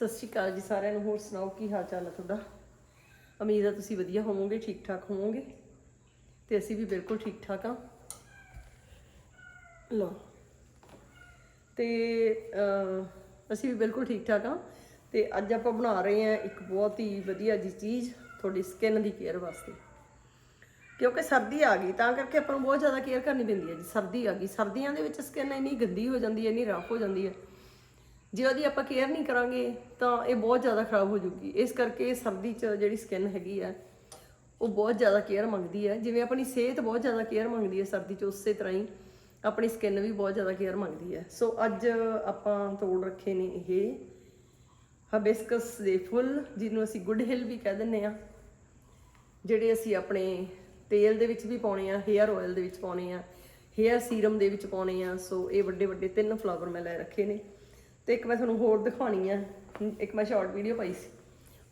ਸਤਿ ਸ਼੍ਰੀ ਅਕਾਲ ਜੀ ਸਾਰਿਆਂ ਨੂੰ, ਹੋਰ ਸੁਣਾਓ ਕੀ ਹਾਲ ਚਾਲ ਹੈ ਤੁਹਾਡਾ? ਉਮੀਦ ਹੈ ਤੁਸੀਂ ਵਧੀਆ ਹੋਵੋਗੇ ਠੀਕ ਠਾਕ ਹੋਵੋਗੇ? ਤੇ ਅਸੀਂ ਵੀ ਬਿਲਕੁਲ ਠੀਕ ਠਾਕ ਹਾਂ ਲੋ ਤੇ ਅਸੀਂ ਵੀ ਬਿਲਕੁਲ ਠੀਕ ਠਾਕ ਹਾਂ ਤੇ ਅੱਜ ਆਪਾਂ ਬਣਾ ਰਹੇ ਹਾਂ ਇੱਕ ਬਹੁਤ ਹੀ ਵਧੀਆ ਜੀ ਚੀਜ਼, ਤੁਹਾਡੀ ਸਕਿਨ ਦੀ ਕੇਅਰ ਵਾਸਤੇ। ਕਿਉਂਕਿ ਸਰਦੀ ਆ ਗਈ, ਤਾਂ ਕਰਕੇ ਆਪਾਂ ਨੂੰ ਬਹੁਤ ਜ਼ਿਆਦਾ ਕੇਅਰ ਕਰਨੀ ਪੈਂਦੀ ਹੈ ਜੀ। ਸਰਦੀ ਆ ਗਈ। ਸਰਦੀਆਂ ਦੇ ਵਿੱਚ ਸਕਿਨ ਇੰਨੀ ਗੰਦੀ ਹੋ ਜਾਂਦੀ ਹੈ, ਇੰਨੀ ਰਫ ਹੋ ਜਾਂਦੀ ਹੈ। ਜੇ ਉਹਦੀ ਆਪਾਂ ਕੇਅਰ ਨਹੀਂ ਕਰਾਂਗੇ, ਤਾਂ ਇਹ ਬਹੁਤ ਜ਼ਿਆਦਾ ਖਰਾਬ ਹੋ ਜੂਗੀ ਇਸ ਕਰਕੇ ਸਰਦੀ 'ਚ ਜਿਹੜੀ ਸਕਿਨ ਹੈਗੀ ਆ, ਉਹ ਬਹੁਤ ਜ਼ਿਆਦਾ ਕੇਅਰ ਮੰਗਦੀ ਹੈ ਜਿਵੇਂ ਆਪਣੀ ਸਿਹਤ ਬਹੁਤ ਜ਼ਿਆਦਾ ਕੇਅਰ ਮੰਗਦੀ ਹੈ ਸਰਦੀ 'ਚ, ਉਸੇ ਤਰ੍ਹਾਂ ਹੀ ਆਪਣੀ ਸਕਿਨ ਵੀ ਬਹੁਤ ਜ਼ਿਆਦਾ ਕੇਅਰ ਮੰਗਦੀ ਹੈ ਸੋ ਅੱਜ ਆਪਾਂ ਤੋੜ ਰੱਖੇ ਨੇ ਇਹ ਹਬਿਸਕਸ ਦੇ ਫੁੱਲ, ਜਿਹਨੂੰ ਅਸੀਂ ਗੁੱਡ ਹਿਲ ਵੀ ਕਹਿ ਦਿੰਦੇ ਆ। ਜਿਹੜੇ ਅਸੀਂ ਆਪਣੇ ਤੇਲ ਦੇ ਵਿੱਚ ਵੀ ਪਾਉਣੇ ਆ ਹੇਅਰ ਆਇਲ ਦੇ ਵਿੱਚ ਪਾਉਣੇ ਆ ਹੇਅਰ ਸੀਰਮ ਦੇ ਵਿੱਚ ਪਾਉਣੇ ਆ। ਸੋ ਇਹ ਵੱਡੇ ਵੱਡੇ ਤਿੰਨ ਫਲਾਵਰ ਮੈਂ ਲੈ ਰੱਖੇ ਨੇ। ਤੇ ਇੱਕ ਮੈਂ ਤੁਹਾਨੂੰ ਹੋਰ ਦਿਖਾਉਣੀ ਆ। ਇੱਕ ਮੈਂ ਸ਼ਾਰਟ ਵੀਡੀਓ ਪਾਈ ਸੀ।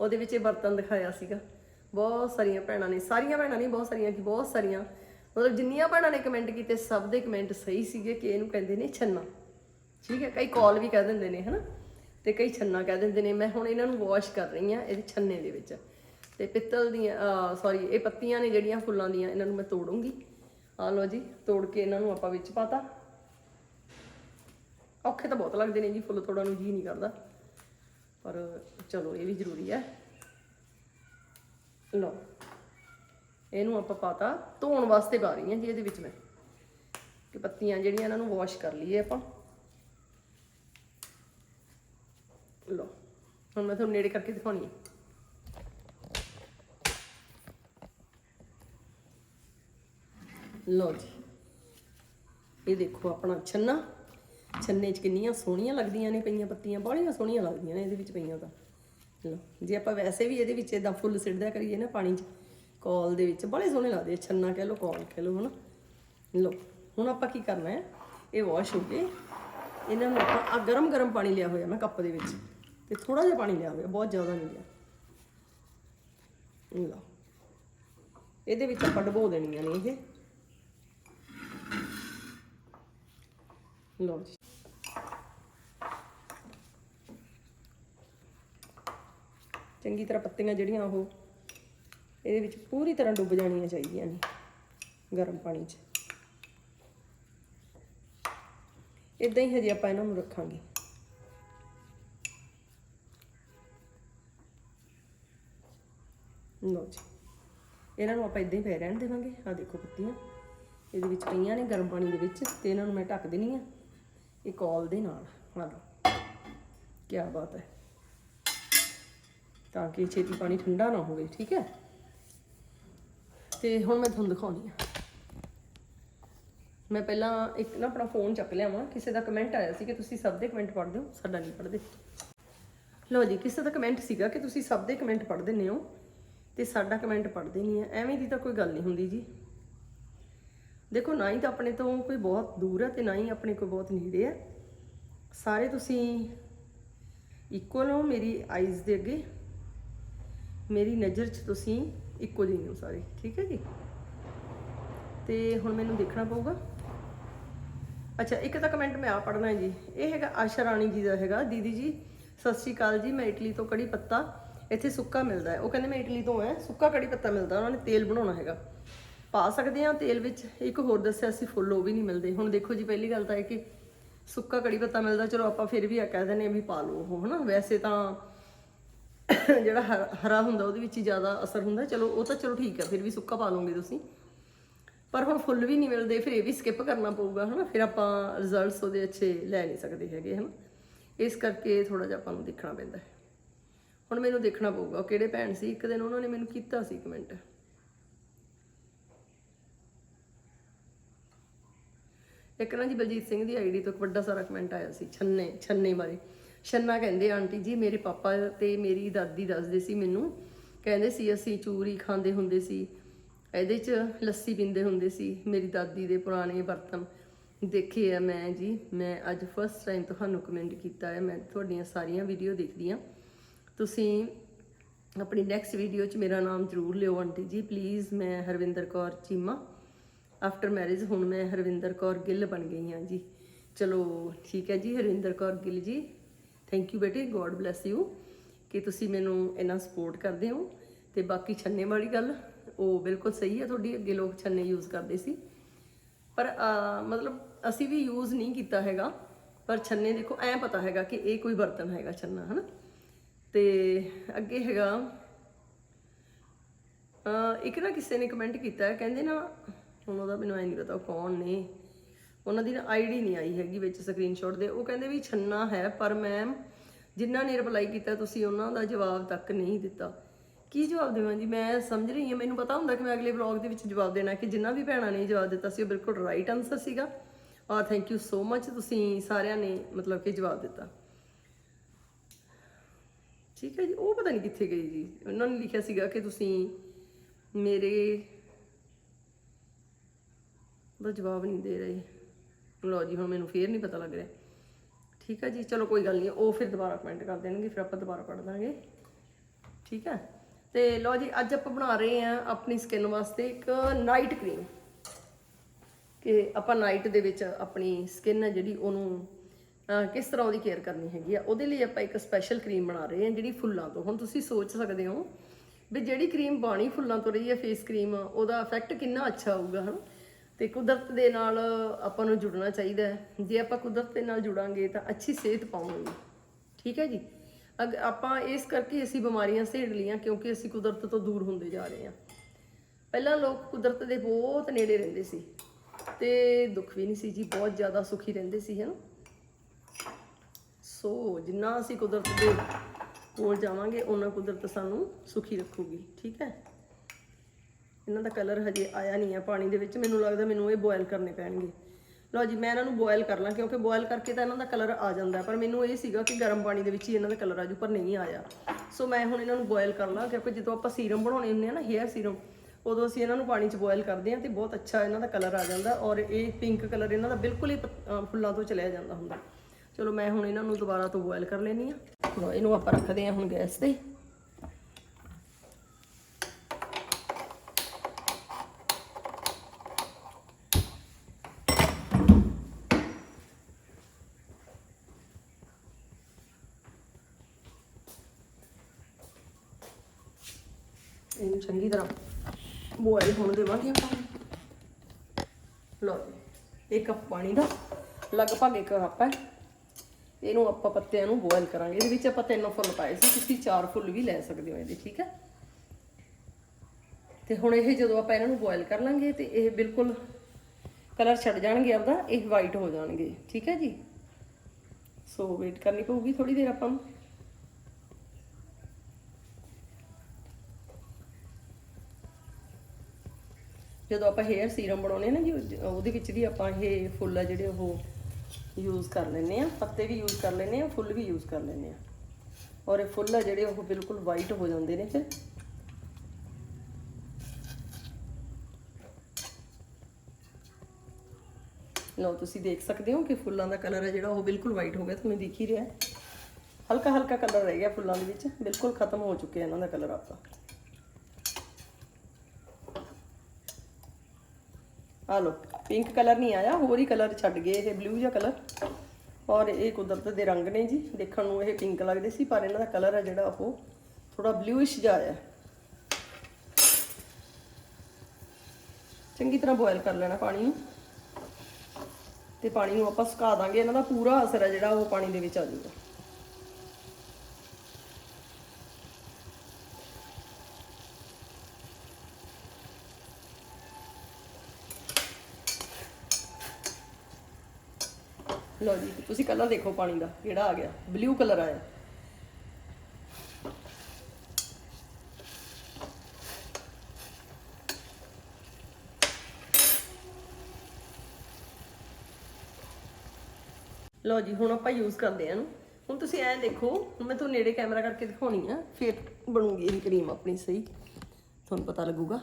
ਉਹਦੇ ਵਿੱਚ ਇਹ ਬਰਤਨ ਦਿਖਾਇਆ ਸੀਗਾ। ਬਹੁਤ ਸਾਰੀਆਂ ਭੈਣਾਂ ਨੇ। ਸਾਰੀਆਂ ਭੈਣਾਂ ਨਹੀਂ, ਬਹੁਤ ਸਾਰੀਆਂ ਕਿ ਬਹੁਤ ਸਾਰੀਆਂ। ਮਤਲਬ ਜਿੰਨੀਆਂ ਭੈਣਾਂ ਨੇ ਕਮੈਂਟ ਕੀਤੇ, ਸਭ ਦੇ ਕਮੈਂਟ ਸਹੀ ਸੀਗੇ ਕਿ ਇਹਨੂੰ ਕਹਿੰਦੇ ਨੇ ਛੰਨਾ। ਠੀਕ ਹੈ? ਕਈ ਕਾਲ ਵੀ ਕਹਿ ਦਿੰਦੇ ਨੇ, ਹਨਾ? ਤੇ ਕਈ ਛੰਨਾ ਕਹਿ ਦਿੰਦੇ ਨੇ। ਮੈਂ ਹੁਣ ਇਹਨਾਂ ਨੂੰ ਵਾਸ਼ ਕਰ ਰਹੀ ਆ ਇਹਦੇ ਛੰਨੇ ਦੇ ਵਿੱਚ। ਤੇ ਪਿੱਤਲ ਦੀਆਂ ਸੌਰੀ ਇਹ ਪੱਤੀਆਂ ਨੇ ਜਿਹੜੀਆਂ ਫੁੱਲਾਂ ਦੀਆਂ, ਇਹਨਾਂ ਨੂੰ ਮੈਂ ਤੋੜੂੰਗੀ। ਆ ਲਓ ਜੀ, ਤੋੜ ਕੇ ਇਹਨਾਂ ਨੂੰ ਆਪਾਂ ਵਿੱਚ ਪਾਤਾ। ਔਖੇ ਤਾਂ ਬਹੁਤ ਲੱਗਦੇ ਨੇ ਜੀ, ਫੁੱਲ ਤੋੜਨ ਨੂੰ ਜੀ ਨਹੀਂ ਕਰਦਾ। ਪਰ ਚਲੋ, ਇਹ ਵੀ ਜ਼ਰੂਰੀ ਹੈ। ਲਓ, ਇਹਨੂੰ ਆਪਾਂ ਪਾਤਾ, ਧੋਣ ਵਾਸਤੇ ਪਾ ਰਹੀ ਹਾਂ ਜੀ ਇਹਦੇ ਵਿੱਚ ਮੈਂ। ਕਿ ਪੱਤੀਆਂ ਜਿਹੜੀਆਂ ਇਹਨਾਂ ਨੂੰ ਵਾਸ਼ ਕਰ ਲਈਏ ਆਪਾਂ। ਲਓ, ਹੁਣ ਮੈਂ ਤੁਹਾਨੂੰ ਨੇੜੇ ਕਰਕੇ ਦਿਖਾਉਣੀ ਹੈ। ਲਓ ਜੀ, ਇਹ ਦੇਖੋ ਆਪਣਾ ਛੰਨਾ। ਛੰਨੇ 'ਚ ਕਿੰਨੀਆਂ ਸੋਹਣੀਆਂ ਲੱਗਦੀਆਂ ਨੇ, ਪਈਆਂ ਪੱਤੀਆਂ, ਬੜੀਆਂ ਸੋਹਣੀਆਂ ਲੱਗਦੀਆਂ ਨੇ ਇਹਦੇ ਵਿੱਚ ਪਈਆਂ ਤਾਂ। ਲਓ, ਜੇ ਆਪਾਂ ਵੈਸੇ ਵੀ ਇਹਦੇ ਵਿੱਚ ਇਦਾਂ ਫੁੱਲ ਸਿੱਟਦਿਆ ਕਰੀਏ ਨਾ ਪਾਣੀ 'ਚ, ਕੌਲ ਦੇ ਵਿੱਚ, ਬੜੇ ਸੋਹਣੇ ਲੱਗਦੇ ਛੰਨਾ ਕਹਿ ਲਓ, ਕੌਲ ਕਹਿ ਲਓ, ਹਨਾ। ਲਓ, ਹੁਣ ਆਪਾਂ ਕੀ ਕਰਨਾ ਹੈ? ਇਹ ਵਾਸ਼ ਹੋ ਗਏ। ਇਹਨਾਂ ਨੂੰ ਆਪਾਂ ਆ ਗਰਮ ਗਰਮ ਪਾਣੀ ਲਿਆ ਹੋਇਆ ਮੈਂ ਕੱਪ ਦੇ ਵਿੱਚ। ਤੇ ਥੋੜਾ ਜਿਹਾ ਪਾਣੀ ਲਿਆ ਹੋਇਆ, ਬਹੁਤ ਜ਼ਿਆਦਾ ਨਹੀਂ ਲਿਆ। ਲਓ, ਇਹਦੇ ਵਿੱਚ ਆਪਾਂ ਡਬੋ ਦੇਣੀਆਂ ਨੇ ਇਹ। ਲਓ ਜੀ। ਚੰਗੀ ਤਰ੍ਹਾਂ ਪੱਤੀਆਂ ਜਿਹੜੀਆਂ ਉਹ ਇਹਦੇ ਵਿੱਚ ਪੂਰੀ ਤਰ੍ਹਾਂ ਡੁੱਬ ਜਾਣੀਆਂ ਚਾਹੀਦੀਆਂ ਨੇ ਗਰਮ ਪਾਣੀ 'ਚ। ਇਦਾਂ ਹੀ ਹਜੇ ਆਪਾਂ ਇਹਨਾਂ ਨੂੰ ਰੱਖਾਂਗੇ। ਲਓ ਜੀ। ਇਹਨਾਂ ਨੂੰ ਆਪਾਂ ਇਦਾਂ ਹੀ ਪੈ ਰਹਿਣ ਦੇਵਾਂਗੇ। ਆ ਦੇਖੋ ਪੱਤੀਆਂ। ਇਹਦੇ ਵਿੱਚ ਪਈਆਂ ਨੇ ਗਰਮ ਪਾਣੀ ਦੇ ਵਿੱਚ ਤੇ ਇਹਨਾਂ ਨੂੰ ਮੈਂ ਢੱਕ ਦੇਣੀ ਆ। ਇਹ ਕੌਲ ਦੇ ਨਾਲ। ਆ ਕੀ ਬਾਤ ਹੈ। ਤਾਂ ਕਿ ਛੇਤੀ ਪਾਣੀ ਠੰਡਾ ਨਾ ਹੋਵੇ, ਠੀਕ ਹੈ? ਤੇ ਹੁਣ ਮੈਂ ਤੁਹਾਨੂੰ ਦਿਖਾਉਣੀ ਆ। ਮੈਂ ਪਹਿਲਾਂ ਇੱਕ ਨਾ ਆਪਣਾ ਫੋਨ ਚੱਕ ਲਿਆ ਵਾਂ, ਕਿਸੇ ਦਾ ਕਮੈਂਟ ਆਇਆ ਸੀ ਕਿ ਤੁਸੀਂ ਸਭ ਦੇ ਕਮੈਂਟ ਪੜ੍ਹਦੇ ਹੋ ਸਾਡਾ ਨਹੀਂ ਪੜ੍ਹਦੇ। ਲਓ ਜੀ, ਕਿਸੇ ਦਾ ਕਮੈਂਟ ਸੀਗਾ ਕਿ ਤੁਸੀਂ ਸਭ ਦੇ ਕਮੈਂਟ ਪੜ੍ਹ ਦਿੰਦੇ ਹੋ, ਤੇ ਸਾਡਾ ਕਮੈਂਟ ਪੜ੍ਹਦੇ ਨਹੀਂ ਹੈ ਐਵੇਂ ਦੀ ਤਾਂ ਕੋਈ ਗੱਲ ਨਹੀਂ ਹੁੰਦੀ ਜੀ। ਦੇਖੋ, ਨਾ ਹੀ ਤਾਂ ਆਪਣੇ ਤੋਂ ਕੋਈ ਬਹੁਤ ਦੂਰ ਹੈ ਤੇ ਨਾ ਹੀ ਆਪਣੇ ਕੋਈ ਬਹੁਤ ਨੇੜੇ ਹੈ। ਸਾਰੇ ਤੁਸੀਂ ਇਕੁਅਲ ਹੋ ਮੇਰੀ ਆਈਜ਼ ਦੇ ਅੱਗੇ। ਮੇਰੀ ਨਜ਼ਰ 'ਚ ਤੁਸੀਂ ਇੱਕੋ ਜਿਹੇ ਹੋ ਸਾਰੇ, ਠੀਕ ਹੈ ਜੀ? ਤੇ ਹੁਣ ਮੈਨੂੰ ਦੇਖਣਾ ਪਊਗਾ। ਅੱਛਾ, ਇੱਕ ਤਾਂ ਕਮੈਂਟ ਮੈਂ ਆ ਪੜਨਾ ਹੈ ਜੀ। ਇਹ ਹੈਗਾ ਆਸ਼ਾ ਰਾਣੀ ਜੀ ਦਾ ਹੈਗਾ। ਦੀਦੀ ਜੀ, ਸਤਿ ਸ਼੍ਰੀ ਅਕਾਲ ਜੀ। ਮੈਂ ਇਟਲੀ ਤੋਂ ਕੜੀ ਪੱਤਾ, ਇੱਥੇ ਸੁੱਕਾ ਮਿਲਦਾ ਹੈ। ਉਹ ਕਹਿੰਦੇ ਮੈਂ ਇਟਲੀ ਤੋਂ ਹੈ, ਸੁੱਕਾ ਕੜੀ ਪੱਤਾ ਮਿਲਦਾ, ਉਹਨਾਂ ਨੇ ਤੇਲ ਬਣਾਉਣਾ ਹੈਗਾ। ਪਾ ਸਕਦੇ ਆ ਤੇਲ ਵਿੱਚ। ਇੱਕ ਹੋਰ ਦੱਸਿਆ ਸੀ, ਫੁੱਲ ਉਹ ਵੀ ਨਹੀਂ ਮਿਲਦੇ। ਹੁਣ ਦੇਖੋ ਜੀ, ਪਹਿਲੀ ਗੱਲ ਤਾਂ ਇਹ ਕਿ ਸੁੱਕਾ ਕੜੀ ਪੱਤਾ ਮਿਲਦਾ, ਚਲੋ ਆਪਾਂ ਫਿਰ ਵੀ ਆ ਕਹਿ ਦਿੰਦੇ ਆ ਵੀ ਪਾ ਲਓ ਉਹ, ਹਨਾ? ਵੈਸੇ ਤਾਂ ਜਿਹੜਾ ਹਰਾ- ਹਰਾ ਹੁੰਦਾ ਉਹਦੇ ਵਿੱਚ ਹੀ ਜ਼ਿਆਦਾ ਅਸਰ ਹੁੰਦਾ। ਚਲੋ, ਉਹ ਤਾਂ ਚਲੋ ਠੀਕ ਹੈ, ਫਿਰ ਵੀ ਸੁੱਕਾ ਪਾ ਲਓਗੇ ਤੁਸੀਂ। ਪਰ ਹੁਣ ਫੁੱਲ ਵੀ ਨਹੀਂ ਮਿਲਦੇ, ਫਿਰ ਇਹ ਵੀ ਸਕਿਪ ਕਰਨਾ ਪਊਗਾ, ਹਨਾ। ਫਿਰ ਆਪਾਂ ਰਿਜ਼ਲਟਸ ਉਹਦੇ ਅੱਛੇ ਲੈ ਨਹੀਂ ਸਕਦੇ ਹੈਗੇ, ਹਨਾ। ਇਸ ਕਰਕੇ ਥੋੜਾ ਜਿਹਾ ਆਪਾਂ ਨੂੰ ਦੇਖਣਾ ਪੈਂਦਾ ਹੈ। ਹੁਣ ਮੈਨੂੰ ਦੇਖਣਾ ਪਊਗਾ, ਉਹ ਕਿਹੜੇ ਭੈਣ ਸੀ? ਇੱਕ ਦਿਨ ਉਹਨਾਂ ਨੇ ਮੈਨੂੰ ਕੀਤਾ ਸੀ ਕਮੈਂਟ ਇੱਕ ਨਾ ਜੀ ਬਲਜੀਤ ਸਿੰਘ ਦੀ ਆਈਡੀ ਤੋਂ ਇੱਕ ਵੱਡਾ ਸਾਰਾ ਕਮੈਂਟ ਆਇਆ ਸੀ, ਛੰਨੇ ਛੰਨੇ ਬਾਰੇ। ਛੰਨਾ ਕਹਿੰਦੇ, ਆਂਟੀ ਜੀ, ਮੇਰੇ ਪਾਪਾ ਤੇ ਮੇਰੀ ਦਾਦੀ ਦੱਸਦੇ ਸੀ ਮੈਨੂੰ, ਕਹਿੰਦੇ ਸੀ ਅਸੀਂ ਚੂਰੀ ਖਾਂਦੇ ਹੁੰਦੇ ਸੀ, ਇਹਦੇ 'ਚ ਲੱਸੀ ਪੀਂਦੇ ਹੁੰਦੇ ਸੀ, ਮੇਰੀ ਦਾਦੀ ਦੇ ਪੁਰਾਣੇ ਬਰਤਨ। ਦੇਖੇ ਆ ਮੈਂ ਜੀ, ਮੈਂ ਅੱਜ ਫਸਟ ਟਾਈਮ ਤੁਹਾਨੂੰ ਕਮੈਂਟ ਕੀਤਾ ਹੈ, ਮੈਂ ਤੁਹਾਡੀਆਂ ਸਾਰੀਆਂ ਵੀਡੀਓ ਦੇਖਦੀ ਆ ਤੁਸੀਂ ਆਪਣੀ ਨੈਕਸਟ ਵੀਡੀਓ 'ਚ ਮੇਰਾ ਨਾਮ ਜ਼ਰੂਰ ਲਿਓ, ਆਂਟੀ ਜੀ ਪਲੀਜ਼ ਮੈਂ ਹਰਵਿੰਦਰ ਕੌਰ ਚੀਮਾ। ਆਫਟਰ ਮੈਰਿਜ ਹੁਣ ਮੈਂ ਹਰਵਿੰਦਰ ਕੌਰ ਗਿੱਲ ਬਣ ਗਈ ਹਾਂ ਜੀ। ਚਲੋ, ਠੀਕ ਹੈ ਜੀ, ਹਰਵਿੰਦਰ ਕੌਰ ਗਿੱਲ ਜੀ। ਥੈਂਕ ਯੂ ਬੇਟੇ ਗੋਡ ਬlesਸ ਯੂ ਕਿ ਤੁਸੀਂ ਮੈਨੂੰ ਇੰਨਾ ਸਪੋਰਟ ਕਰਦੇ ਹੋ ਤੇ ਬਾਕੀ ਛੰਨੇ ਵਾਲੀ ਗੱਲ, ਉਹ ਬਿਲਕੁਲ ਸਹੀ ਹੈ ਤੁਹਾਡੀ, ਅੱਗੇ ਲੋਕ ਛੰਨੇ ਯੂਜ਼ ਕਰਦੇ ਸੀ। ਪਰ ਮਤਲਬ ਅਸੀਂ ਵੀ ਯੂਜ਼ ਨਹੀਂ ਕੀਤਾ ਹੈਗਾ, ਪਰ ਛੰਨੇ ਦੇਖੋ, ਐ ਪਤਾ ਹੈਗਾ ਕਿ ਇਹ ਕੋਈ ਬਰਤਨ ਹੈਗਾ ਛੰਨਾ, ਹਨਾ? ਤੇ ਅੱਗੇ ਹੈਗਾ ਇੱਕ ਨਾ ਕਿਸੇ ਨੇ ਕਮੈਂਟ ਕੀਤਾ, ਕਹਿੰਦੇ ਨਾ, ਹੁਣ ਉਹਦਾ ਮੈਨੂੰ ਐ ਨਹੀਂ ਪਤਾ ਉਹ ਕੌਣ ਨੇ। ਉਹਨਾਂ ਦੀ ਨਾ ਆਈਡੀ ਨਹੀਂ ਆਈ ਹੈਗੀ ਵਿੱਚ ਸਕਰੀਨਸ਼ਾਟ ਦੇ। ਉਹ ਕਹਿੰਦੇ ਵੀ ਛੰਨਾ ਹੈ, ਪਰ ਮੈਮ ਜਿਨ੍ਹਾਂ ਨੇ ਰਿਪਲਾਈ ਕੀਤਾ ਤੁਸੀਂ ਉਹਨਾਂ ਦਾ ਜਵਾਬ ਤੱਕ ਨਹੀਂ ਦਿੱਤਾ। ਕੀ ਜਵਾਬ ਦੇਵਾਂ ਜੀ? ਮੈਂ ਸਮਝ ਰਹੀ ਹਾਂ। ਮੈਨੂੰ ਪਤਾ ਹੁੰਦਾ ਕਿ ਮੈਂ ਅਗਲੇ ਵਲੌਗ ਦੇ ਵਿੱਚ ਜਵਾਬ ਦੇਣਾ ਕਿ ਜਿਨ੍ਹਾਂ ਵੀ ਭੈਣਾਂ ਨੇ ਜਵਾਬ ਦਿੱਤਾ ਸੀ, ਉਹ ਬਿਲਕੁਲ ਰਾਈਟ ਆਨਸਰ ਸੀਗਾ। ਔਰ ਥੈਂਕ ਯੂ ਸੋ ਮੱਚ ਤੁਸੀਂ ਸਾਰਿਆਂ ਨੇ ਮਤਲਬ ਕਿ ਜਵਾਬ ਦਿੱਤਾ। ਠੀਕ ਹੈ ਜੀ। ਉਹ ਪਤਾ ਨਹੀਂ ਕਿੱਥੇ ਗਈ ਜੀ। ਉਹਨਾਂ ਨੇ ਲਿਖਿਆ ਸੀਗਾ ਕਿ ਤੁਸੀਂ ਮੇਰੇ ਦਾ ਜਵਾਬ ਨਹੀਂ ਦੇ ਰਹੇ। ਲਓ ਜੀ, ਹੁਣ ਮੈਨੂੰ ਫੇਰ ਨਹੀਂ ਪਤਾ ਲੱਗ ਰਿਹਾ। ਠੀਕ ਹੈ ਜੀ, ਚਲੋ ਕੋਈ ਗੱਲ ਨਹੀਂ ਉਹ ਫਿਰ ਦੁਬਾਰਾ ਕਮੈਂਟ ਕਰ ਦੇਣਗੇ, ਫਿਰ ਆਪਾਂ ਦੁਬਾਰਾ ਪੜ੍ਹ ਦਾਂਗੇ। ਠੀਕ ਹੈ? ਤੇ ਲਓ ਜੀ, ਅੱਜ ਆਪਾਂ ਬਣਾ ਰਹੇ ਹਾਂ ਆਪਣੀ ਸਕਿਨ ਵਾਸਤੇ ਇੱਕ ਨਾਈਟ ਕਰੀਮ ਕਿ ਆਪਾਂ ਨਾਈਟ ਦੇ ਵਿੱਚ ਆਪਣੀ ਸਕਿਨ ਹੈ ਜਿਹੜੀ ਉਹਨੂੰ ਕਿਸ ਤਰ੍ਹਾਂ ਉਹਦੀ ਕੇਅਰ ਕਰਨੀ ਹੈਗੀ ਆ, ਉਹਦੇ ਲਈ ਆਪਾਂ ਇੱਕ ਸਪੈਸ਼ਲ ਕਰੀਮ ਬਣਾ ਰਹੇ ਹਾਂ ਜਿਹੜੀ ਫੁੱਲਾਂ ਤੋਂ। ਹੁਣ ਤੁਸੀਂ ਸੋਚ ਸਕਦੇ ਹੋ ਵੀ ਜਿਹੜੀ ਕਰੀਮ ਬਾਣੀ ਫੁੱਲਾਂ ਤੋਂ ਰਹੀ ਹੈ ਫੇਸ ਕਰੀਮ ਉਹਦਾ ਇਫੈਕਟ ਕਿੰਨਾ ਅੱਛਾ ਹੋਊਗਾ, ਹਨਾ? ਤੇ ਕੁਦਰਤ ਦੇ ਨਾਲ ਆਪਾਂ ਨੂੰ ਜੁੜਨਾ ਚਾਹੀਦਾ ਹੈ। ਜੇ ਆਪਾਂ ਕੁਦਰਤ ਦੇ ਨਾਲ ਜੁੜਾਂਗੇ ਤਾਂ ਅੱਛੀ ਸਿਹਤ ਪਾਵਾਂਗੇ। ਠੀਕ ਹੈ ਜੀ? ਅਗ, ਆਪਾਂ ਇਸ ਕਰਕੇ ਅਸੀਂ ਬਿਮਾਰੀਆਂ ਸੇੜ ਲੀਆਂ ਕਿਉਂਕਿ ਅਸੀਂ ਕੁਦਰਤ ਤੋਂ ਦੂਰ ਹੁੰਦੇ ਜਾ ਰਹੇ ਹਾਂ। ਪਹਿਲਾਂ ਲੋਕ ਕੁਦਰਤ ਦੇ ਬਹੁਤ ਨੇੜੇ ਰਹਿੰਦੇ ਸੀ ਤੇ ਦੁੱਖ ਵੀ ਨਹੀਂ ਸੀ ਜੀ, ਬਹੁਤ ਜ਼ਿਆਦਾ ਸੁਖੀ ਰਹਿੰਦੇ ਸੀ, ਹਨ? ਸੋ ਜਿੰਨਾ ਅਸੀਂ ਕੁਦਰਤ ਦੇ ਕੋਲ ਜਾਵਾਂਗੇ ਉਹਨਾਂ ਕੁਦਰਤ ਸਾਨੂੰ ਸੁਖੀ ਰੱਖੂਗੀ। ਠੀਕ ਹੈ? ਇਹਨਾਂ ਦਾ ਕਲਰ ਹਜੇ ਆਇਆ ਨਹੀਂ ਹੈ ਪਾਣੀ ਦੇ ਵਿੱਚ। ਮੈਨੂੰ ਲੱਗਦਾ ਮੈਨੂੰ ਇਹ ਬੋਇਲ ਕਰਨੇ ਪੈਣਗੇ। ਲਓ ਜੀ, ਮੈਂ ਇਹਨਾਂ ਨੂੰ ਬੋਇਲ ਕਰ ਲਾਂ, ਕਿਉਂਕਿ ਬੋਇਲ ਕਰਕੇ ਤਾਂ ਇਹਨਾਂ ਦਾ ਕਲਰ ਆ ਜਾਂਦਾ। ਪਰ ਮੈਨੂੰ ਇਹ ਸੀਗਾ ਕਿ ਗਰਮ ਪਾਣੀ ਦੇ ਵਿੱਚ ਹੀ ਇਹਨਾਂ ਦਾ ਕਲਰ ਆਜੂ ਪਰ ਨਹੀਂ ਆਇਆ। ਸੋ ਮੈਂ ਹੁਣ ਇਹਨਾਂ ਨੂੰ ਬੋਇਲ ਕਰ ਲਾਂ, ਕਿਉਂਕਿ ਜਦੋਂ ਆਪਾਂ ਸੀਰਮ ਬਣਾਉਣੇ ਹੁੰਦੇ ਆ ਨਾ ਹੇਅਰ ਸੀਰਮ ਉਦੋਂ ਅਸੀਂ ਇਹਨਾਂ ਨੂੰ ਪਾਣੀ 'ਚ ਬੋਇਲ ਕਰਦੇ ਹਾਂ ਤੇ ਬਹੁਤ ਅੱਛਾ ਇਹਨਾਂ ਦਾ ਕਲਰ ਆ ਜਾਂਦਾ ਔਰ ਇਹ ਪਿੰਕ ਕਲਰ ਇਹਨਾਂ ਦਾ ਬਿਲਕੁਲ ਹੀ ਪ- ਫੁੱਲਾਂ ਤੋਂ ਚਲਿਆ ਜਾਂਦਾ ਹੁੰਦਾ। ਚਲੋ, ਮੈਂ ਹੁਣ ਇਹਨਾਂ ਨੂੰ ਦੁਬਾਰਾ ਤੋਂ ਬੋਇਲ ਕਰ ਲੈਣੀ ਆ ਲਓ, ਇਹਨੂੰ ਆਪਾਂ ਰੱਖਦੇ ਹਾਂ ਹੁਣ ਗੈਸ ਤੇ ਇਹਨੂੰ ਚੰਗੀ ਤਰ੍ਹਾਂ ਬੋਇਲ ਹੋਣ ਦੇਵਾਂਗੇ ਆਪਾਂ। ਲਓ ਜੀ ਕੱਪ ਪਾਣੀ ਦਾ, ਲਗਭਗ ਇੱਕ ਕੱਪ ਹੈ। ਇਹਨੂੰ ਆਪਾਂ ਪੱਤਿਆਂ ਨੂੰ ਬੋਇਲ ਕਰਾਂਗੇ। ਇਹਦੇ ਵਿੱਚ ਆਪਾਂ ਤਿੰਨ ਫੁੱਲ ਪਾਏ ਸੀ, ਤੁਸੀਂ ਚਾਰ ਫੁੱਲ ਵੀ ਲੈ ਸਕਦੇ ਹੋ ਇਹਦੇ, ਠੀਕ ਹੈ? ਤੇ ਹੁਣ ਇਹ ਜਦੋਂ ਆਪਾਂ ਇਹਨਾਂ ਨੂੰ ਬੋਇਲ ਕਰ ਲਾਂਗੇ ਤੇ ਇਹ ਬਿਲਕੁਲ ਕਲਰ ਛੱਡ ਜਾਣਗੇ ਆਪਦਾ, ਇਹ ਵਾਈਟ ਹੋ ਜਾਣਗੇ, ਠੀਕ ਹੈ ਜੀ? ਸੋ ਵੇਟ ਕਰਨੀ ਪਊਗੀ ਥੋੜੀ ਦੇਰ ਆਪਾਂ ਨੂੰ। ਜਦੋਂ ਆਪਾਂ ਹੇਅਰ ਸੀਰਮ ਬਣਾਉਨੇ ਨਾ ਜੀ ਉਹਦੇ ਵਿੱਚ ਵੀ ਆਪਾਂ ਇਹ ਫੁੱਲ ਆ ਜਿਹੜੇ ਉਹ ਯੂਜ਼ ਕਰ ਲੈਨੇ ਆ ਪੱਤੇ ਵੀ ਯੂਜ਼ ਕਰ ਲੈਨੇ ਆ ਫੁੱਲ ਵੀ ਯੂਜ਼ ਕਰ ਲੈਨੇ ਆ ਔਰ ਇਹ ਫੁੱਲ ਆ ਜਿਹੜੇ ਉਹ ਬਿਲਕੁਲ ਵਾਈਟ ਹੋ ਜਾਂਦੇ ਨੇ ਫਿਰ। ਲਓ, ਤੁਸੀਂ ਦੇਖ ਸਕਦੇ ਹੋ ਕਿ ਫੁੱਲਾਂ ਦਾ ਕਲਰ ਹੈ ਜਿਹੜਾ ਉਹ ਬਿਲਕੁਲ ਵਾਈਟ ਹੋ ਗਿਆ, ਤੁਹਾਨੂੰ ਦਿਖ ਹੀ ਰਿਹਾ। ਹਲਕਾ ਹਲਕਾ ਕਲਰ ਰਹਿ ਗਿਆ ਫੁੱਲਾਂ ਦੇ ਵਿੱਚ, ਬਿਲਕੁਲ ਖਤਮ ਹੋ ਚੁੱਕਿਆ ਇਹਨਾਂ ਦਾ ਕਲਰ ਆਪਦਾ ਆ ਲੋ ਪਿੰਕ ਕਲਰ ਨਹੀਂ ਆਇਆ, ਹੋਰ ਹੀ ਕਲਰ ਛੱਡ ਗਏ ਇਹ ਬਲੂ ਜਿਹਾ ਕਲਰ ਔਰ ਇਹ ਕੁਦਰਤ ਦੇ ਰੰਗ ਨੇ ਜੀ, ਦੇਖਣ ਨੂੰ ਇਹ ਪਿੰਕ ਲੱਗਦੇ ਸੀ, ਪਰ ਇਹਨਾਂ ਦਾ ਕਲਰ ਹੈ ਜਿਹੜਾ ਉਹ ਥੋੜਾ ਬਲੂਇਸ਼ ਜਿਹਾ ਹੈ ਚੰਗੀ ਤਰ੍ਹਾਂ ਬੋਇਲ ਕਰ ਲੈਣਾ ਪਾਣੀ ਨੂੰ। ਤੇ ਪਾਣੀ ਨੂੰ ਆਪਾਂ ਸੁਕਾ ਦਾਂਗੇ, ਇਹਨਾਂ ਦਾ ਪੂਰਾ ਅਸਰ ਹੈ ਜਿਹੜਾ ਉਹ ਪਾਣੀ ਦੇ ਵਿੱਚ ਆ ਜਾਊਗਾ। ਲਓ ਜੀ, ਤੁਸੀਂ ਕਲਰ ਦੇਖੋ ਪਾਣੀ ਦਾ, ਕਿਹੜਾ ਆ ਗਿਆ ਬਲੂ ਕਲਰ ਆਇਆ। ਲਓ ਜੀ, ਹੁਣ ਆਪਾਂ ਯੂਜ਼ ਕਰਦੇ ਆਂ ਇਹਨੂੰ। ਹੁਣ ਤੁਸੀਂ ਐਂ ਦੇਖੋ ਮੈਂ ਤੁਹਾਨੂੰ ਨੇੜੇ ਕੈਮਰਾ ਕਰਕੇ ਦਿਖਾਉਣੀ ਆ, ਫਿਰ ਬਣੂਗੀ ਇਹ ਕਰੀਮ ਆਪਣੀ ਸਹੀ। ਤੁਹਾਨੂੰ ਪਤਾ ਲੱਗੂਗਾ।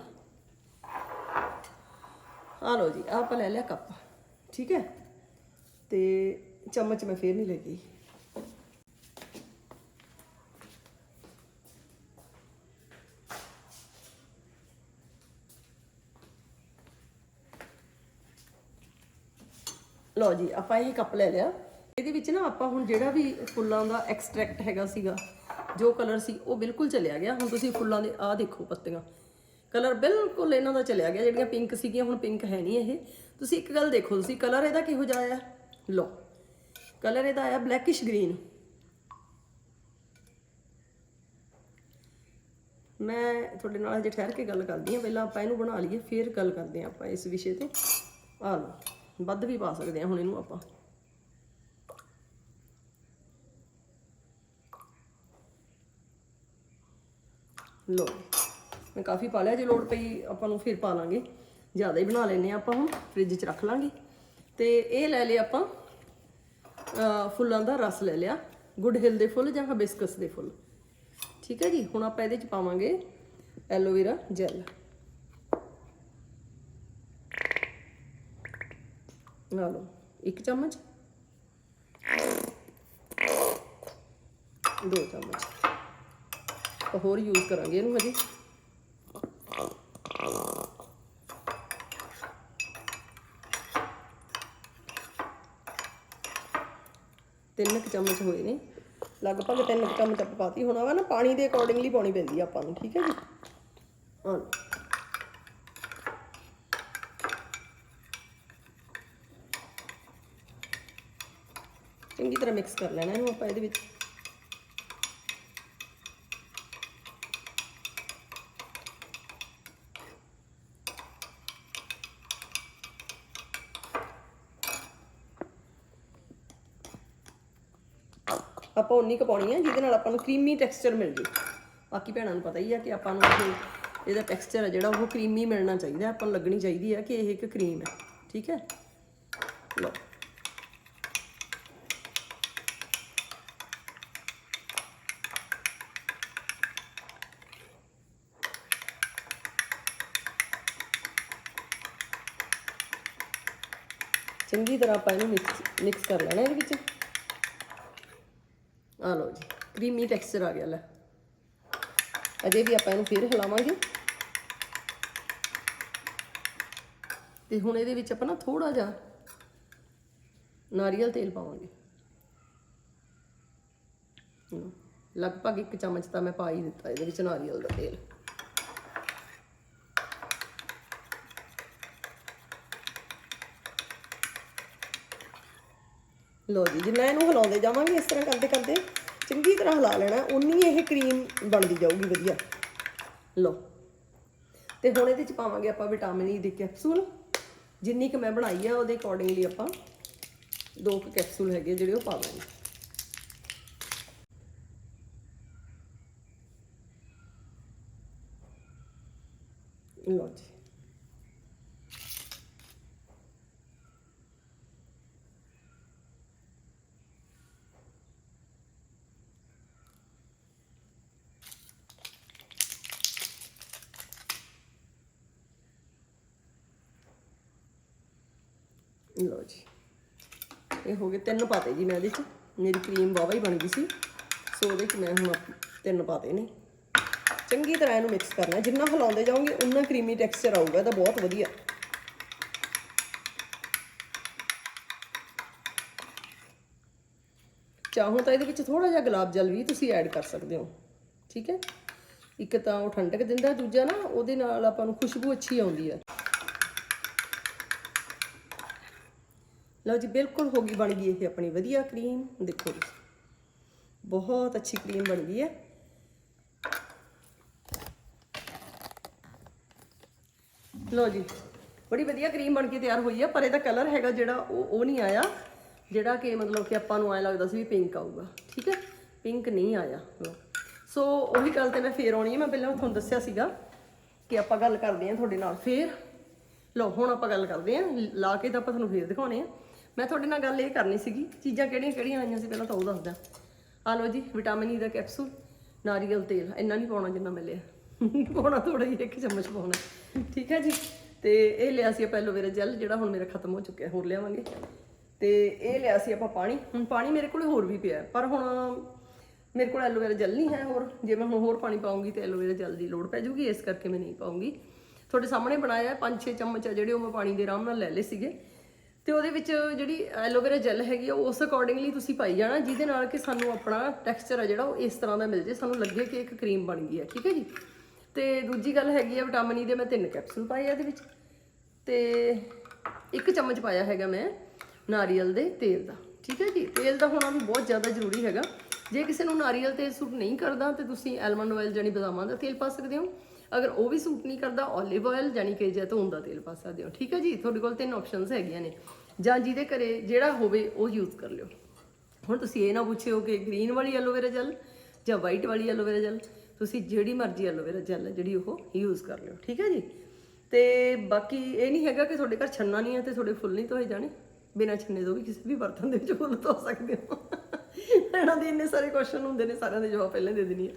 ਆ ਲਓ ਜੀ, ਆਹ ਆਪਾਂ ਲੈ ਲਿਆ ਕੱਪ। ਠੀਕ ਹੈ? ਤੇ ਚਮਚ ਮੈਂ ਫੇਰ ਨਹੀਂ ਲੈ ਗਈ ਲਓ ਜੀ, ਆਪਾਂ ਇਹ ਕੱਪ ਲੈ ਲਿਆ। ਇਹਦੇ ਵਿੱਚ ਨਾ ਆਪਾਂ ਹੁਣ ਜਿਹੜਾ ਵੀ ਫੁੱਲਾਂ ਦਾ ਐਕਸਟ੍ਰੈਕਟ ਹੈਗਾ ਸੀਗਾ, ਜੋ ਕਲਰ ਸੀ, ਉਹ ਬਿਲਕੁਲ ਚਲਿਆ ਗਿਆ। ਹੁਣ ਤੁਸੀਂ ਫੁੱਲਾਂ ਦੇ ਆਹ ਦੇਖੋ ਪੱਤੀਆਂ। ਕਲਰ ਬਿਲਕੁਲ ਇਹਨਾਂ ਦਾ ਚਲਿਆ ਗਿਆ, ਜਿਹੜੀਆਂ ਪਿੰਕ ਸੀਗੀਆਂ, ਹੁਣ ਪਿੰਕ ਹੈ ਨਹੀਂ ਇਹ। ਤੁਸੀਂ ਇੱਕ ਗੱਲ ਦੇਖੋ, ਤੁਸੀਂ ਕਲਰ ਇਹਦਾ ਕਿਹੋ ਜਿਹਾ ਆ? ਲਓ। ਕਲਰ ਇਹਦਾ ਆਇਆ ਬਲੈਕਿਸ਼ ਗ੍ਰੀਨ। ਮੈਂ ਤੁਹਾਡੇ ਨਾਲ ਅਜੇ ਠਹਿਰ ਕੇ ਗੱਲ ਕਰਦੀ ਹਾਂ। ਪਹਿਲਾਂ ਆਪਾਂ ਇਹਨੂੰ ਬਣਾ ਲਈਏ, ਫਿਰ ਗੱਲ ਕਰਦੇ ਹਾਂ ਆਪਾਂ ਇਸ ਵਿਸ਼ੇ ਤੇ। ਆ ਲਓ, ਵੱਧ ਵੀ ਪਾ ਸਕਦੇ ਹਾਂ ਹੁਣ ਇਹਨੂੰ ਆਪਾਂ। ਲੋ ਮੈਂ ਕਾਫੀ ਪਾ ਲਿਆ। ਜੇ ਲੋੜ ਪਈ ਆਪਾਂ ਨੂੰ ਫਿਰ ਪਾ ਲਾਂਗੇ। ਜ਼ਿਆਦਾ ਹੀ ਬਣਾ ਲੈਨੇ ਆ ਆਪਾਂ ਹੁਣ, ਫ੍ਰਿਜ 'ਚ ਰੱਖ ਲਾਂਗੇ। ਤੇ ਇਹ ਲੈ ਲਿਆ ਆਪਾਂ ਫੁੱਲਾਂ ਦਾ ਰਸ ਲੈ ਲਿਆ ਗੁੱਡ ਹਿਲ ਦੇ ਫੁੱਲ ਜਾਂ ਹਬਿਸਕਸ ਦੇ ਫੁੱਲ। ਠੀਕ ਹੈ ਜੀ? ਹੁਣ ਆਪਾਂ ਇਹਦੇ 'ਚ ਪਾਵਾਂਗੇ ਐਲੋਵੇਰਾ ਜੈਲ। ਲਾ ਲਓ, ਇੱਕ ਚਮਚ। ਦੋ ਚਮਚ। ਹੋਰ ਯੂਜ਼ ਕਰਾਂਗੇ ਇਹਨੂੰ ਹਜੇ। ਤਿੰਨ ਕੁ ਚਮਚ ਹੋਏ ਨੇ। ਲਗਭਗ ਤਿੰਨ ਕੁ ਚਮਚ ਆਪਾਂ ਪਾਤੀ ਹੋਣਾ ਵਾ ਨਾ ਪਾਣੀ ਦੇ ਅਕੋਰਡਿੰਗਲੀ ਪਾਉਣੀ ਪੈਂਦੀ ਆ ਆਪਾਂ ਨੂੰ, ਠੀਕ ਹੈ ਜੀ? ਹਾਂ। ਚੰਗੀ ਤਰ੍ਹਾਂ ਮਿਕਸ ਕਰ ਲੈਣਾ ਇਹਨੂੰ ਆਪਾਂ ਇਹਦੇ ਵਿੱਚ। ਆਪਾਂ ਉਨੀ ਕੁ ਪਾਉਣੀ ਹੈ ਜਿਹਦੇ ਨਾਲ ਆਪਾਂ ਨੂੰ ਕਰੀਮੀ ਟੈਕਸਚਰ ਮਿਲ ਜੇ। ਬਾਕੀ ਭੈਣਾਂ ਨੂੰ ਪਤਾ ਹੀ ਆ ਕਿ ਆਪਾਂ ਨੂੰ ਇਹਦਾ ਟੈਕਸਚਰ ਹੈ ਜਿਹੜਾ, ਉਹ ਕਰੀਮੀ ਮਿਲਣਾ ਚਾਹੀਦਾ, ਆਪਾਂ ਨੂੰ ਲੱਗਣੀ ਚਾਹੀਦੀ ਹੈ ਕਿ ਇਹ ਇੱਕ ਕਰੀਮ ਹੈ ਠੀਕ ਹੈ? ਲਓ। ਚੰਗੀ ਤਰ੍ਹਾਂ ਆਪਾਂ ਇਹਨੂੰ ਮਿਕਸ ਮਿਕਸ ਕਰ ਲੈਣਾ ਇਹਦੇ ਵਿੱਚ। ਆ ਲਓ ਜੀ, ਕਰੀਮੀ ਟੈਕਸਚਰ ਆ ਗਿਆ ਲੈ। ਅਜੇ ਵੀ ਆਪਾਂ ਇਹਨੂੰ ਫੇਰ ਹਿਲਾਵਾਂਗੇ। ਤੇ ਹੁਣ ਇਹਦੇ ਵਿੱਚ ਆਪਾਂ ਨਾ ਥੋੜਾ ਜਿਹਾ ਨਾਰੀਅਲ ਤੇਲ ਪਾਵਾਂਗੇ। ਲਗਭਗ ਇੱਕ ਚਮਚ ਤਾਂ ਮੈਂ ਪਾ ਹੀ ਦਿੱਤਾ ਇਹਦੇ ਵਿੱਚ ਨਾਰੀਅਲ ਦਾ ਤੇਲ। ਲੋ ਜੀ ਜਿੰਨਾ ਇਹਨੂੰ ਹਿਲਾਉਂਦੇ ਜਾਵਾਂਗੇ ਇਸ ਤਰ੍ਹਾਂ ਕਰਦੇ ਕਰਦੇ, ਚੰਗੀ ਤਰ੍ਹਾਂ ਹਿਲਾ ਲੈਣਾ, ਉਨੀ ਇਹ ਕਰੀਮ ਬਣਦੀ ਜਾਊਗੀ ਵਧੀਆ। ਲੋ ਤੇ ਹੁਣ ਇਹਦੇ ਚ ਪਾਵਾਂਗੇ ਆਪਾਂ ਵਿਟਾਮਿਨ ਈ e ਦੇ ਕੈਪਸੂਲ ਜਿੰਨੀ ਕਿ ਮੈਂ ਬਣਾਈ ਆ, ਉਹਦੇ ਅਕੋਰਡਿੰਗਲੀ ਆਪਾਂ ਦੋ ਕੁ ਕੈਪਸੂਲ ਹੈਗੇ ਜਿਹੜੇ ਉਹ ਪਾਵਾਂਗੇ। ਲੋ ਜੀ। ਲਓ ਜੀ। ਇਹ ਹੋ ਗਏ ਤਿੰਨ ਪਾਤੇ ਜੀ ਮੈਂ ਇਹਦੇ ਚ। ਮੇਰੀ ਕਰੀਮ ਵਾਵਾ ਹੀ ਬਣ ਗਈ ਸੀ। ਸੋ ਉਹਦੇ ਚ ਮੈਂ ਹੁਣ ਆਪ- ਤਿੰਨ ਪਾਤੇ ਨੇ। ਚੰਗੀ ਤਰ੍ਹਾਂ ਇਹਨੂੰ ਮਿਕਸ ਕਰਨਾ। ਜਿੰਨਾ ਹਿਲਾਉਂਦੇ ਜਾਓਗੇ ਉਨਾ ਕਰੀਮੀ ਟੈਕਸਚਰ ਆਊਗਾ। ਇਹਦਾ ਬਹੁਤ ਵਧੀਆ। ਚਾਹੋ ਤਾਂ ਇਹਦੇ ਵਿੱਚ ਥੋੜਾ ਜਿਹਾ ਗੁਲਾਬ ਜਲ ਵੀ ਤੁਸੀਂ ਐਡ ਕਰ ਸਕਦੇ ਹੋ। ਠੀਕ ਹੈ? ਇੱਕ ਤਾਂ ਉਹ ਠੰਡਕ ਦਿੰਦਾ, ਦੂਜਾ ਨਾ ਉਹਦੇ ਨਾਲ ਆਪਾਂ ਨੂੰ ਖੁਸ਼ਬੂ ਅੱਛੀ ਆਉਂਦੀ ਹੈ ਲਓ ਜੀ, ਬਿਲਕੁਲ ਹੋ ਗਈ ਬਣ ਗਈ ਇਹ ਆਪਣੀ ਵਧੀਆ ਕਰੀਮ। ਦੇਖੋ ਜੀ, ਬਹੁਤ ਅੱਛੀ ਕਰੀਮ ਬਣ ਗਈ ਹੈ। ਲਓ ਜੀ, ਬੜੀ ਵਧੀਆ ਕਰੀਮ ਬਣ ਕੇ ਤਿਆਰ ਹੋਈ ਆ ਪਰ ਇਹਦਾ ਕਲਰ ਹੈਗਾ ਜਿਹੜਾ ਉਹ ਉਹ ਨਹੀਂ ਆਇਆ, ਜਿਹੜਾ ਕਿ ਮਤਲਬ ਕਿ ਆਪਾਂ ਨੂੰ ਐ ਲੱਗਦਾ ਸੀ ਵੀ ਪਿੰਕ ਆਊਗਾ, ਠੀਕ ਹੈ? ਪਿੰਕ ਨਹੀਂ ਆਇਆ ਸੋ ਉਹੀ ਗੱਲ ਤੇ ਮੈਂ ਫੇਰ ਆਉਣੀ ਹੈ, ਮੈਂ ਪਹਿਲਾਂ ਤੁਹਾਨੂੰ ਦੱਸਿਆ ਸੀਗਾ ਕਿ ਆਪਾਂ ਗੱਲ ਕਰਦੇ ਹਾਂ ਤੁਹਾਡੇ ਨਾਲ ਫੇਰ। ਲਓ, ਹੁਣ ਆਪਾਂ ਗੱਲ ਕਰਦੇ ਹਾਂ, ਲਾ ਕੇ ਤਾਂ ਆਪਾਂ ਤੁਹਾਨੂੰ ਫੇਰ ਦਿਖਾਉਣੇ ਆ ਮੈਂ ਤੁਹਾਡੇ ਨਾਲ ਗੱਲ ਇਹ ਕਰਨੀ ਸੀਗੀ, ਚੀਜ਼ਾਂ ਕਿਹੜੀਆਂ ਕਿਹੜੀਆਂ ਆਈਆਂ ਸੀ ਪਹਿਲਾਂ ਤਾਂ ਉਹ ਦੱਸਦਾ। ਆ ਲਓ ਜੀ ਵਿਟਾਮਿਨ ਈ e ਦਾ ਕੈਪਸੂਲ ਨਾਰੀਅਲ ਤੇਲ, ਇੰਨਾ ਨਹੀਂ ਪਾਉਣਾ ਜਿੰਨਾ ਮੈਂ ਲਿਆ ਪਾਉਣਾ ਥੋੜਾ ਜਿਹਾ, ਇੱਕ ਚਮਚ ਪਾਉਣਾ। ਠੀਕ ਹੈ ਜੀ? ਤੇ ਇਹ ਲਿਆ ਸੀ ਆਪਾਂ ਐਲੋਵੇਰਾ ਜੈਲ, ਜਿਹੜਾ ਹੁਣ ਮੇਰਾ ਖਤਮ ਹੋ ਚੁੱਕਿਆ, ਹੋਰ ਲਿਆਵਾਂਗੇ। ਤੇ ਇਹ ਲਿਆ ਸੀ ਆਪਾਂ ਪਾਣੀ। ਹੁਣ ਪਾਣੀ ਮੇਰੇ ਕੋਲ ਹੋਰ ਵੀ ਪਿਆ, ਪਰ ਹੁਣ ਮੇਰੇ ਕੋਲ ਐਲੋਵੇਰਾ ਜੈਲ ਨਹੀਂ ਹੈ ਹੋਰ। ਜੇ ਮੈਂ ਹੁਣ ਹੋਰ ਪਾਣੀ ਪਾਉਂਗੀ ਤੇ ਐਲੋਵੇਰਾ ਜੈਲ ਦੀ ਲੋੜ ਪੈ ਜਾਊਗੀ ਇਸ ਕਰਕੇ ਮੈਂ ਨਹੀਂ ਪਾਉਂਗੀ। ਤੁਹਾਡੇ ਸਾਹਮਣੇ ਬਣਾਇਆ ਪੰਜ ਛੇ ਚਮਚ ਆ ਜਿਹੜੇ ਉਹ ਮੈਂ ਪਾਣੀ ਦੇ ਆਰਾਮ ਨਾਲ ਲੈ ਲਏ ਸੀਗੇ। ਤੇ ਉਹਦੇ ਵਿੱਚ ਜਿਹੜੀ ਐਲੋਵੇਰਾ ਜੈਲ ਹੈਗੀ ਆ, ਉਸ ਅਕੋਰਡਿੰਗਲੀ ਤੁਸੀਂ ਪਾਈ ਜਾਣਾ, ਜਿਹਦੇ ਨਾਲ ਕਿ ਸਾਨੂੰ ਆਪਣਾ ਟੈਕਸਚਰ ਆ ਜਿਹੜਾ, ਉਹ ਇਸ ਤਰ੍ਹਾਂ ਦਾ ਮਿਲ ਜੇ, ਸਾਨੂੰ ਲੱਗੇ ਕਿ ਇੱਕ ਕਰੀਮ ਬਣ ਗਈ ਹੈ, ਠੀਕ ਹੈ ਜੀ? ਤੇ ਦੂਜੀ ਗੱਲ ਹੈਗੀ ਆ ਵਿਟਾਮਿਨ ਈ e ਦੇ ਮੈਂ ਤਿੰਨ ਕੈਪਸੂਲ ਪਾਏ ਆ ਇਹਦੇ ਵਿੱਚ। ਤੇ ਇੱਕ ਚਮਚ ਪਾਇਆ ਹੈਗਾ ਮੈਂ ਨਾਰੀਅਲ ਦੇ ਤੇਲ ਦਾ, ਠੀਕ ਹੈ ਜੀ? ਤੇਲ ਦਾ ਹੋਣਾ ਵੀ ਬਹੁਤ ਜ਼ਿਆਦਾ ਜ਼ਰੂਰੀ ਹੈਗਾ। ਜੇ ਕਿਸੇ ਨੂੰ ਨਾਰੀਅਲ ਤੇਲ ਸੂਟ ਨਹੀਂ ਕਰਦਾ, ਤੇ ਤੁਸੀਂ ਐਲਮੰਡ ਆਇਲ ਜਾਨੀ ਬਦਾਮਾਂ ਦਾ ਤੇਲ ਪਾ ਸਕਦੇ ਹੋ। ਅਗਰ ਉਹ ਵੀ ਸੂਟ ਨਹੀਂ ਕਰਦਾ 올ਿਵ ਆਇਲ ਜਾਨੀ ਕਿ ਜੈਤੂਨ ਦਾ ਤੇਲ ਪਾ ਸਕਦੇ ਹੋ। ਠੀਕ ਹੈ ਜੀ? ਤੁਹਾਡੇ ਕੋਲ ਤਿੰਨ ਆਪਸ਼ਨਸ ਹੈਗੀਆਂ ਨੇ। ਜਾਂ ਜਿਹਦੇ ਘਰੇ ਜਿਹੜਾ ਹੋਵੇ, ਉਹ ਯੂਜ਼ ਕਰ ਲਿਓ। ਹੁਣ ਤੁਸੀਂ ਇਹ ਨਾ ਪੁੱਛਿਓ ਕਿ ਗ੍ਰੀਨ ਵਾਲੀ ਐਲੋਵੇਰਾ ਜੈਲ ਜਾਂ ਵਾਈਟ ਵਾਲੀ ਐਲੋਵੇਰਾ ਜੈਲ ਤੁਸੀਂ ਜਿਹੜੀ ਮਰਜ਼ੀ ਐਲੋਵੇਰਾ ਜੈਲ ਹੈ, ਜਿਹੜੀ ਉਹ ਯੂਜ਼ ਕਰ ਲਿਓ। ਠੀਕ ਹੈ ਜੀ? ਤੇ ਬਾਕੀ ਇਹ ਨਹੀਂ ਹੈਗਾ ਕਿ ਤੁਹਾਡੇ ਘਰ ਛੰਨਾ ਨਹੀਂ ਹੈ ਤੇ ਤੁਹਾਡੇ ਫੁੱਲ ਨਹੀਂ ਧੋਏ ਜਾਣੇ। ਬਿਨਾਂ ਛੰਨੇ ਤੋਂ ਵੀ ਕਿਸੇ ਵੀ ਬਰਤਨ ਦੇ ਵਿੱਚ ਫੁੱਲ ਧੋ ਸਕਦੇ ਹੋ। ਇਹਨਾਂ ਦੇ ਇੰਨੇ ਸਾਰੇ ਕੁਐਸਚਨ ਹੁੰਦੇ ਨੇ, ਸਾਰਿਆਂ ਦੇ ਜਵਾਬ ਪਹਿਲਾਂ ਦੇ ਦੇਣੀ ਹੈ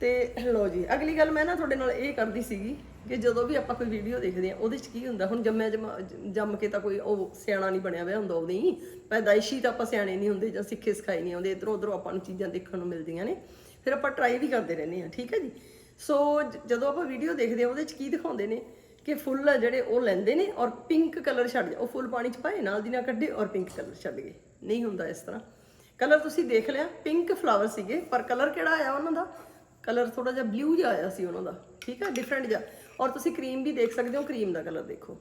ਤੇ ਲੋ ਜੀ, ਅਗਲੀ ਗੱਲ ਮੈਂ ਨਾ ਤੁਹਾਡੇ ਨਾਲ ਇਹ ਕਰਦੀ ਸੀਗੀ ਕਿ ਜਦੋਂ ਵੀ ਆਪਾਂ ਕੋਈ ਵੀਡੀਓ ਦੇਖਦੇ ਆ ਉਹਦੇ 'ਚ ਕੀ ਹੁੰਦਾ, ਹੁਣ ਜੰਮਿਆ ਜੰਮਾ- ਜੰਮ ਕੇ ਤਾਂ ਕੋਈ ਉਹ ਸਿਆਣਾ ਨਹੀਂ ਬਣਿਆ ਹੋਇਆ ਹੁੰਦਾ ਉਹਦੇ ਹੀ। ਪੈਦਾਇਸ਼ੀ ਤਾਂ ਆਪਾਂ ਸਿਆਣੇ ਨਹੀਂ ਹੁੰਦੇ ਜਾਂ ਸਿੱਖੇ ਸਿਖਾਈ ਨਹੀਂ ਆਉਂਦੇ ਇਧਰੋਂ ਉਧਰੋਂ ਆਪਾਂ ਨੂੰ ਚੀਜ਼ਾਂ ਦੇਖਣ ਨੂੰ ਮਿਲਦੀਆਂ ਨੇ। ਫਿਰ ਆਪਾਂ ਟਰਾਈ ਵੀ ਕਰਦੇ ਰਹਿੰਦੇ ਆ ਠੀਕ ਹੈ ਜੀ? ਸੋ ਜਦੋਂ ਆਪਾਂ ਵੀਡੀਓ ਦੇਖਦੇ ਆ ਉਹਦੇ 'ਚ ਕੀ ਦਿਖਾਉਂਦੇ ਨੇ? ਕਿ ਫੁੱਲ ਆ ਜਿਹੜੇ ਉਹ ਲੈਂਦੇ ਨੇ ਔਰ ਪਿੰਕ ਕਲਰ ਛੱਡ ਜਾ, ਉਹ ਫੁੱਲ ਪਾਣੀ 'ਚ ਪਾਏ, ਨਾਲ ਦੀ ਨਾਲ ਕੱਢੇ ਔਰ ਪਿੰਕ ਕਲਰ ਛੱਡ ਗਏ। ਨਹੀਂ ਹੁੰਦਾ ਇਸ ਤਰ੍ਹਾਂ। ਕਲਰ ਤੁਸੀਂ ਦੇਖ ਲਿਆ ਪਿੰਕ ਫਲਾਵਰ ਸੀਗੇ, ਪਰ ਕਲਰ ਕਿਹੜਾ ਆਇਆ ਉਹਨਾਂ ਦਾ? ਕਲਰ ਥੋੜਾ ਜਿਹਾ ਬਲੂ ਜਿਹਾ ਆਇਆ ਸੀ ਉਹਨਾਂ ਦਾ, ਠੀਕ ਹੈ ਡਿਫਰੈਂਟ ਜਿਹਾ। ਔਰ ਤੁਸੀਂ ਕਰੀਮ ਵੀ ਦੇਖ ਸਕਦੇ ਹੋ ਕਰੀਮ ਦਾ ਕਲਰ ਦੇਖੋ।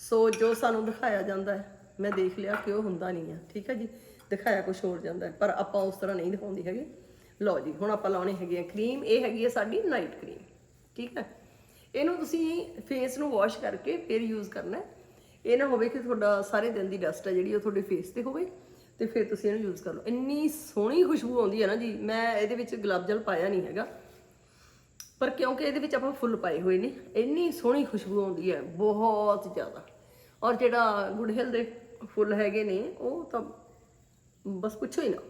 ਸੋ ਜੋ ਸਾਨੂੰ ਦਿਖਾਇਆ ਜਾਂਦਾ ਹੈ, ਮੈਂ ਦੇਖ ਲਿਆ ਕਿ ਉਹ ਹੁੰਦਾ ਨਹੀਂ ਹੈ, ਠੀਕ ਹੈ ਜੀ। ਦਿਖਾਇਆ ਕੁਝ ਹੋਰ ਜਾਂਦਾ ਪਰ ਆਪਾਂ ਉਸ ਤਰ੍ਹਾਂ ਨਹੀਂ ਦਿਖਾਉਂਦੇ ਹੈਗੇ। ਲਓ ਜੀ, ਹੁਣ ਆਪਾਂ ਲਾਉਣੇ ਹੈਗੇ ਆ ਕਰੀਮ ਇਹ ਹੈਗੀ ਹੈ ਸਾਡੀ ਨਾਈਟ ਕਰੀਮ ਠੀਕ ਹੈ। ਇਹਨੂੰ ਤੁਸੀਂ ਫੇਸ ਨੂੰ ਵਾਸ਼ ਕਰਕੇ ਫਿਰ ਯੂਜ਼ ਕਰਨਾ ਇਹ ਨਾ ਹੋਵੇ ਕਿ ਤੁਹਾਡਾ ਸਾਰੇ ਦਿਨ ਦੀ ਡਸਟ ਹੈ ਜਿਹੜੀ ਉਹ ਤੁਹਾਡੇ ਫੇਸ ਤੇ ਹੋਵੇ। ਤੇ ਫਿਰ ਤੁਸੀਂ ਇਹਨੂੰ ਯੂਜ਼ ਕਰ ਲਓ। ਇੰਨੀ ਸੋਹਣੀ ਖੁਸ਼ਬੂ ਆਉਂਦੀ ਹੈ ਨਾ ਜੀ, ਮੈਂ ਇਹਦੇ ਵਿੱਚ ਗੁਲਾਬ ਜਲ ਪਾਇਆ ਨਹੀਂ ਹੈਗਾ। ਪਰ ਕਿਉਂਕਿ ਇਹਦੇ ਵਿੱਚ ਆਪਾਂ ਫੁੱਲ ਪਾਏ ਹੋਏ ਨੇ, ਇੰਨੀ ਸੋਹਣੀ ਖੁਸ਼ਬੂ ਆਉਂਦੀ ਹੈ, ਬਹੁਤ ਜ਼ਿਆਦਾ। ਔਰ ਜਿਹੜਾ ਗੁੜਹਲ ਦੇ ਫੁੱਲ ਹੈਗੇ ਨੇ, ਉਹ ਤਾਂ ਬਸ ਪੁੱਛੋ ਹੀ ਨਾ।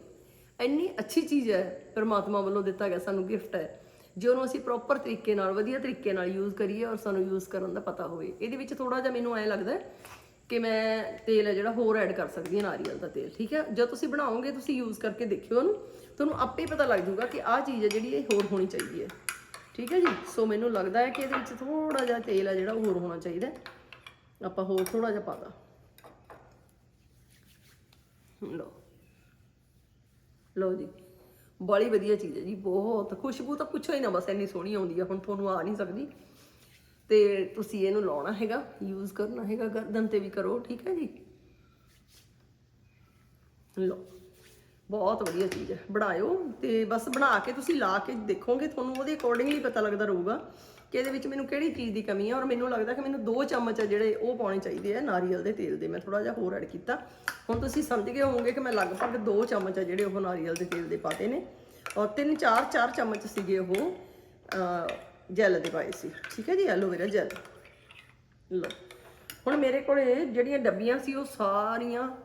ਇੰਨੀ ਅੱਛੀ ਚੀਜ਼ ਹੈ, ਪਰਮਾਤਮਾ ਵੱਲੋਂ ਦਿੱਤਾ ਗਿਆ, ਸਾਨੂੰ ਗਿਫਟ ਹੈ। ਜੇ ਉਹਨੂੰ ਅਸੀਂ ਪ੍ਰੋਪਰ ਤਰੀਕੇ ਨਾਲ, ਵਧੀਆ ਤਰੀਕੇ ਨਾਲ ਯੂਜ਼ ਕਰੀਏ ਔਰ ਸਾਨੂੰ ਯੂਜ਼ ਕਰਨ ਦਾ ਪਤਾ ਹੋਵੇ। ਇਹਦੇ ਵਿੱਚ ਥੋੜਾ ਜਿਹਾ ਮੈਨੂੰ ਐਂ ਲੱਗਦਾ ਕਿ ਮੈਂ ਤੇਲ ਹੈ ਜਿਹੜਾ ਹੋਰ ਐਡ ਕਰ ਸਕਦੀ ਹਾਂ ਨਾਰੀਅਲ ਦਾ ਤੇਲ, ਠੀਕ ਹੈ? ਜਦ ਤੁਸੀਂ ਬਣਾਓਗੇ, ਤੁਸੀਂ ਯੂਜ਼ ਕਰਕੇ ਦੇਖਿਓ ਉਹਨੂੰ, ਤੁਹਾਨੂੰ ਆਪੇ ਪਤਾ ਲੱਗ ਜਾਊਗਾ ਕਿ ਆਹ ਚੀਜ਼ ਹੈ ਜਿਹੜੀ ਇਹ ਹੋਰ ਹੋਣੀ ਚਾਹੀਦੀ ਹੈ। ਠੀਕ ਹੈ ਜੀ? ਸੋ ਮੈਨੂੰ ਲੱਗਦਾ ਹੈ ਕਿ ਇਹਦੇ ਵਿੱਚ ਥੋੜਾ ਜਿਹਾ ਤੇਲ ਹੈ ਜਿਹੜਾ ਹੋਰ ਹੋਣਾ ਚਾਹੀਦਾ ਆਪਾਂ ਹੋਰ ਥੋੜਾ ਜਿਹਾ ਪਾਦਾ ਲਓ। ਲਓ ਜੀ। ਬੜੀ ਵਧੀਆ ਚੀਜ਼ ਹੈ ਜੀ, ਬਹੁਤ। ਖੁਸ਼ਬੂ ਤਾਂ ਪੁੱਛੋ ਹੀ ਨਾ, ਬਸ ਇੰਨੀ ਸੋਹਣੀ ਆਉਂਦੀ ਹੈ ਹੁਣ ਤੁਹਾਨੂੰ ਆ ਨਹੀਂ ਸਕਦੀ। ਤੇ ਤੁਸੀਂ ਇਹਨੂੰ ਲਾਉਣਾ ਹੈਗਾ ਯੂਜ਼ ਕਰਨਾ ਹੈਗਾ, ਗਰਦਨ ਤੇ ਵੀ ਕਰੋ, ਠੀਕ ਹੈ ਜੀ? ਲਓ, ਬਹੁਤ ਵਧੀਆ ਚੀਜ਼ ਹੈ। ਬਣਾਇਓ ਤੇ ਬਸ ਬਣਾ ਕੇ ਤੁਸੀਂ ਲਾ ਕੇ ਦੇਖੋਗੇ, ਤੁਹਾਨੂੰ ਉਹਦੇ ਅਕੋਰਡਿੰਗਲੀ ਪਤਾ ਲੱਗਦਾ ਰਹੂਗਾ ਕਿ ਇਹਦੇ ਵਿੱਚ ਮੈਨੂੰ ਕਿਹੜੀ ਚੀਜ਼ ਦੀ ਕਮੀ ਹੈ ਔਰ ਮੈਨੂੰ ਲੱਗਦਾ ਕਿ ਮੈਨੂੰ ਦੋ ਚਮਚ ਆ ਜਿਹੜੇ ਉਹ ਪਾਉਣੇ ਚਾਹੀਦੇ ਆ, ਨਾਰੀਅਲ ਦੇ ਤੇਲ ਦੇ। ਮੈਂ ਥੋੜਾ ਜਿਹਾ ਹੋਰ ਐਡ ਕੀਤਾ। ਹੁਣ ਤੁਸੀਂ ਸਮਝ ਗਏ ਹੋਵੋਗੇ ਕਿ ਮੈਂ ਲਗਭਗ ਦੋ ਚਮਚ ਆ ਜਿਹੜੇ ਉਹ ਨਾਰੀਅਲ ਦੇ ਤੇਲ ਦੇ ਪਾਤੇ ਨੇ ਔਰ 3 4 4 ਚਮਚ ਸੀਗੇ ਉਹ ਜੈਲ ਦੇ ਪਾਏ ਸੀ। ਠੀਕ ਹੈ ਜੀ ਐਲੋਵੇਰਾ ਜੈਲ। ਲਓ। ਹੁਣ ਮੇਰੇ ਕੋਲੇ ਜਿਹੜੀਆਂ ਡੱਬੀਆਂ ਸੀ, ਉਹ ਸਾਰੀਆਂ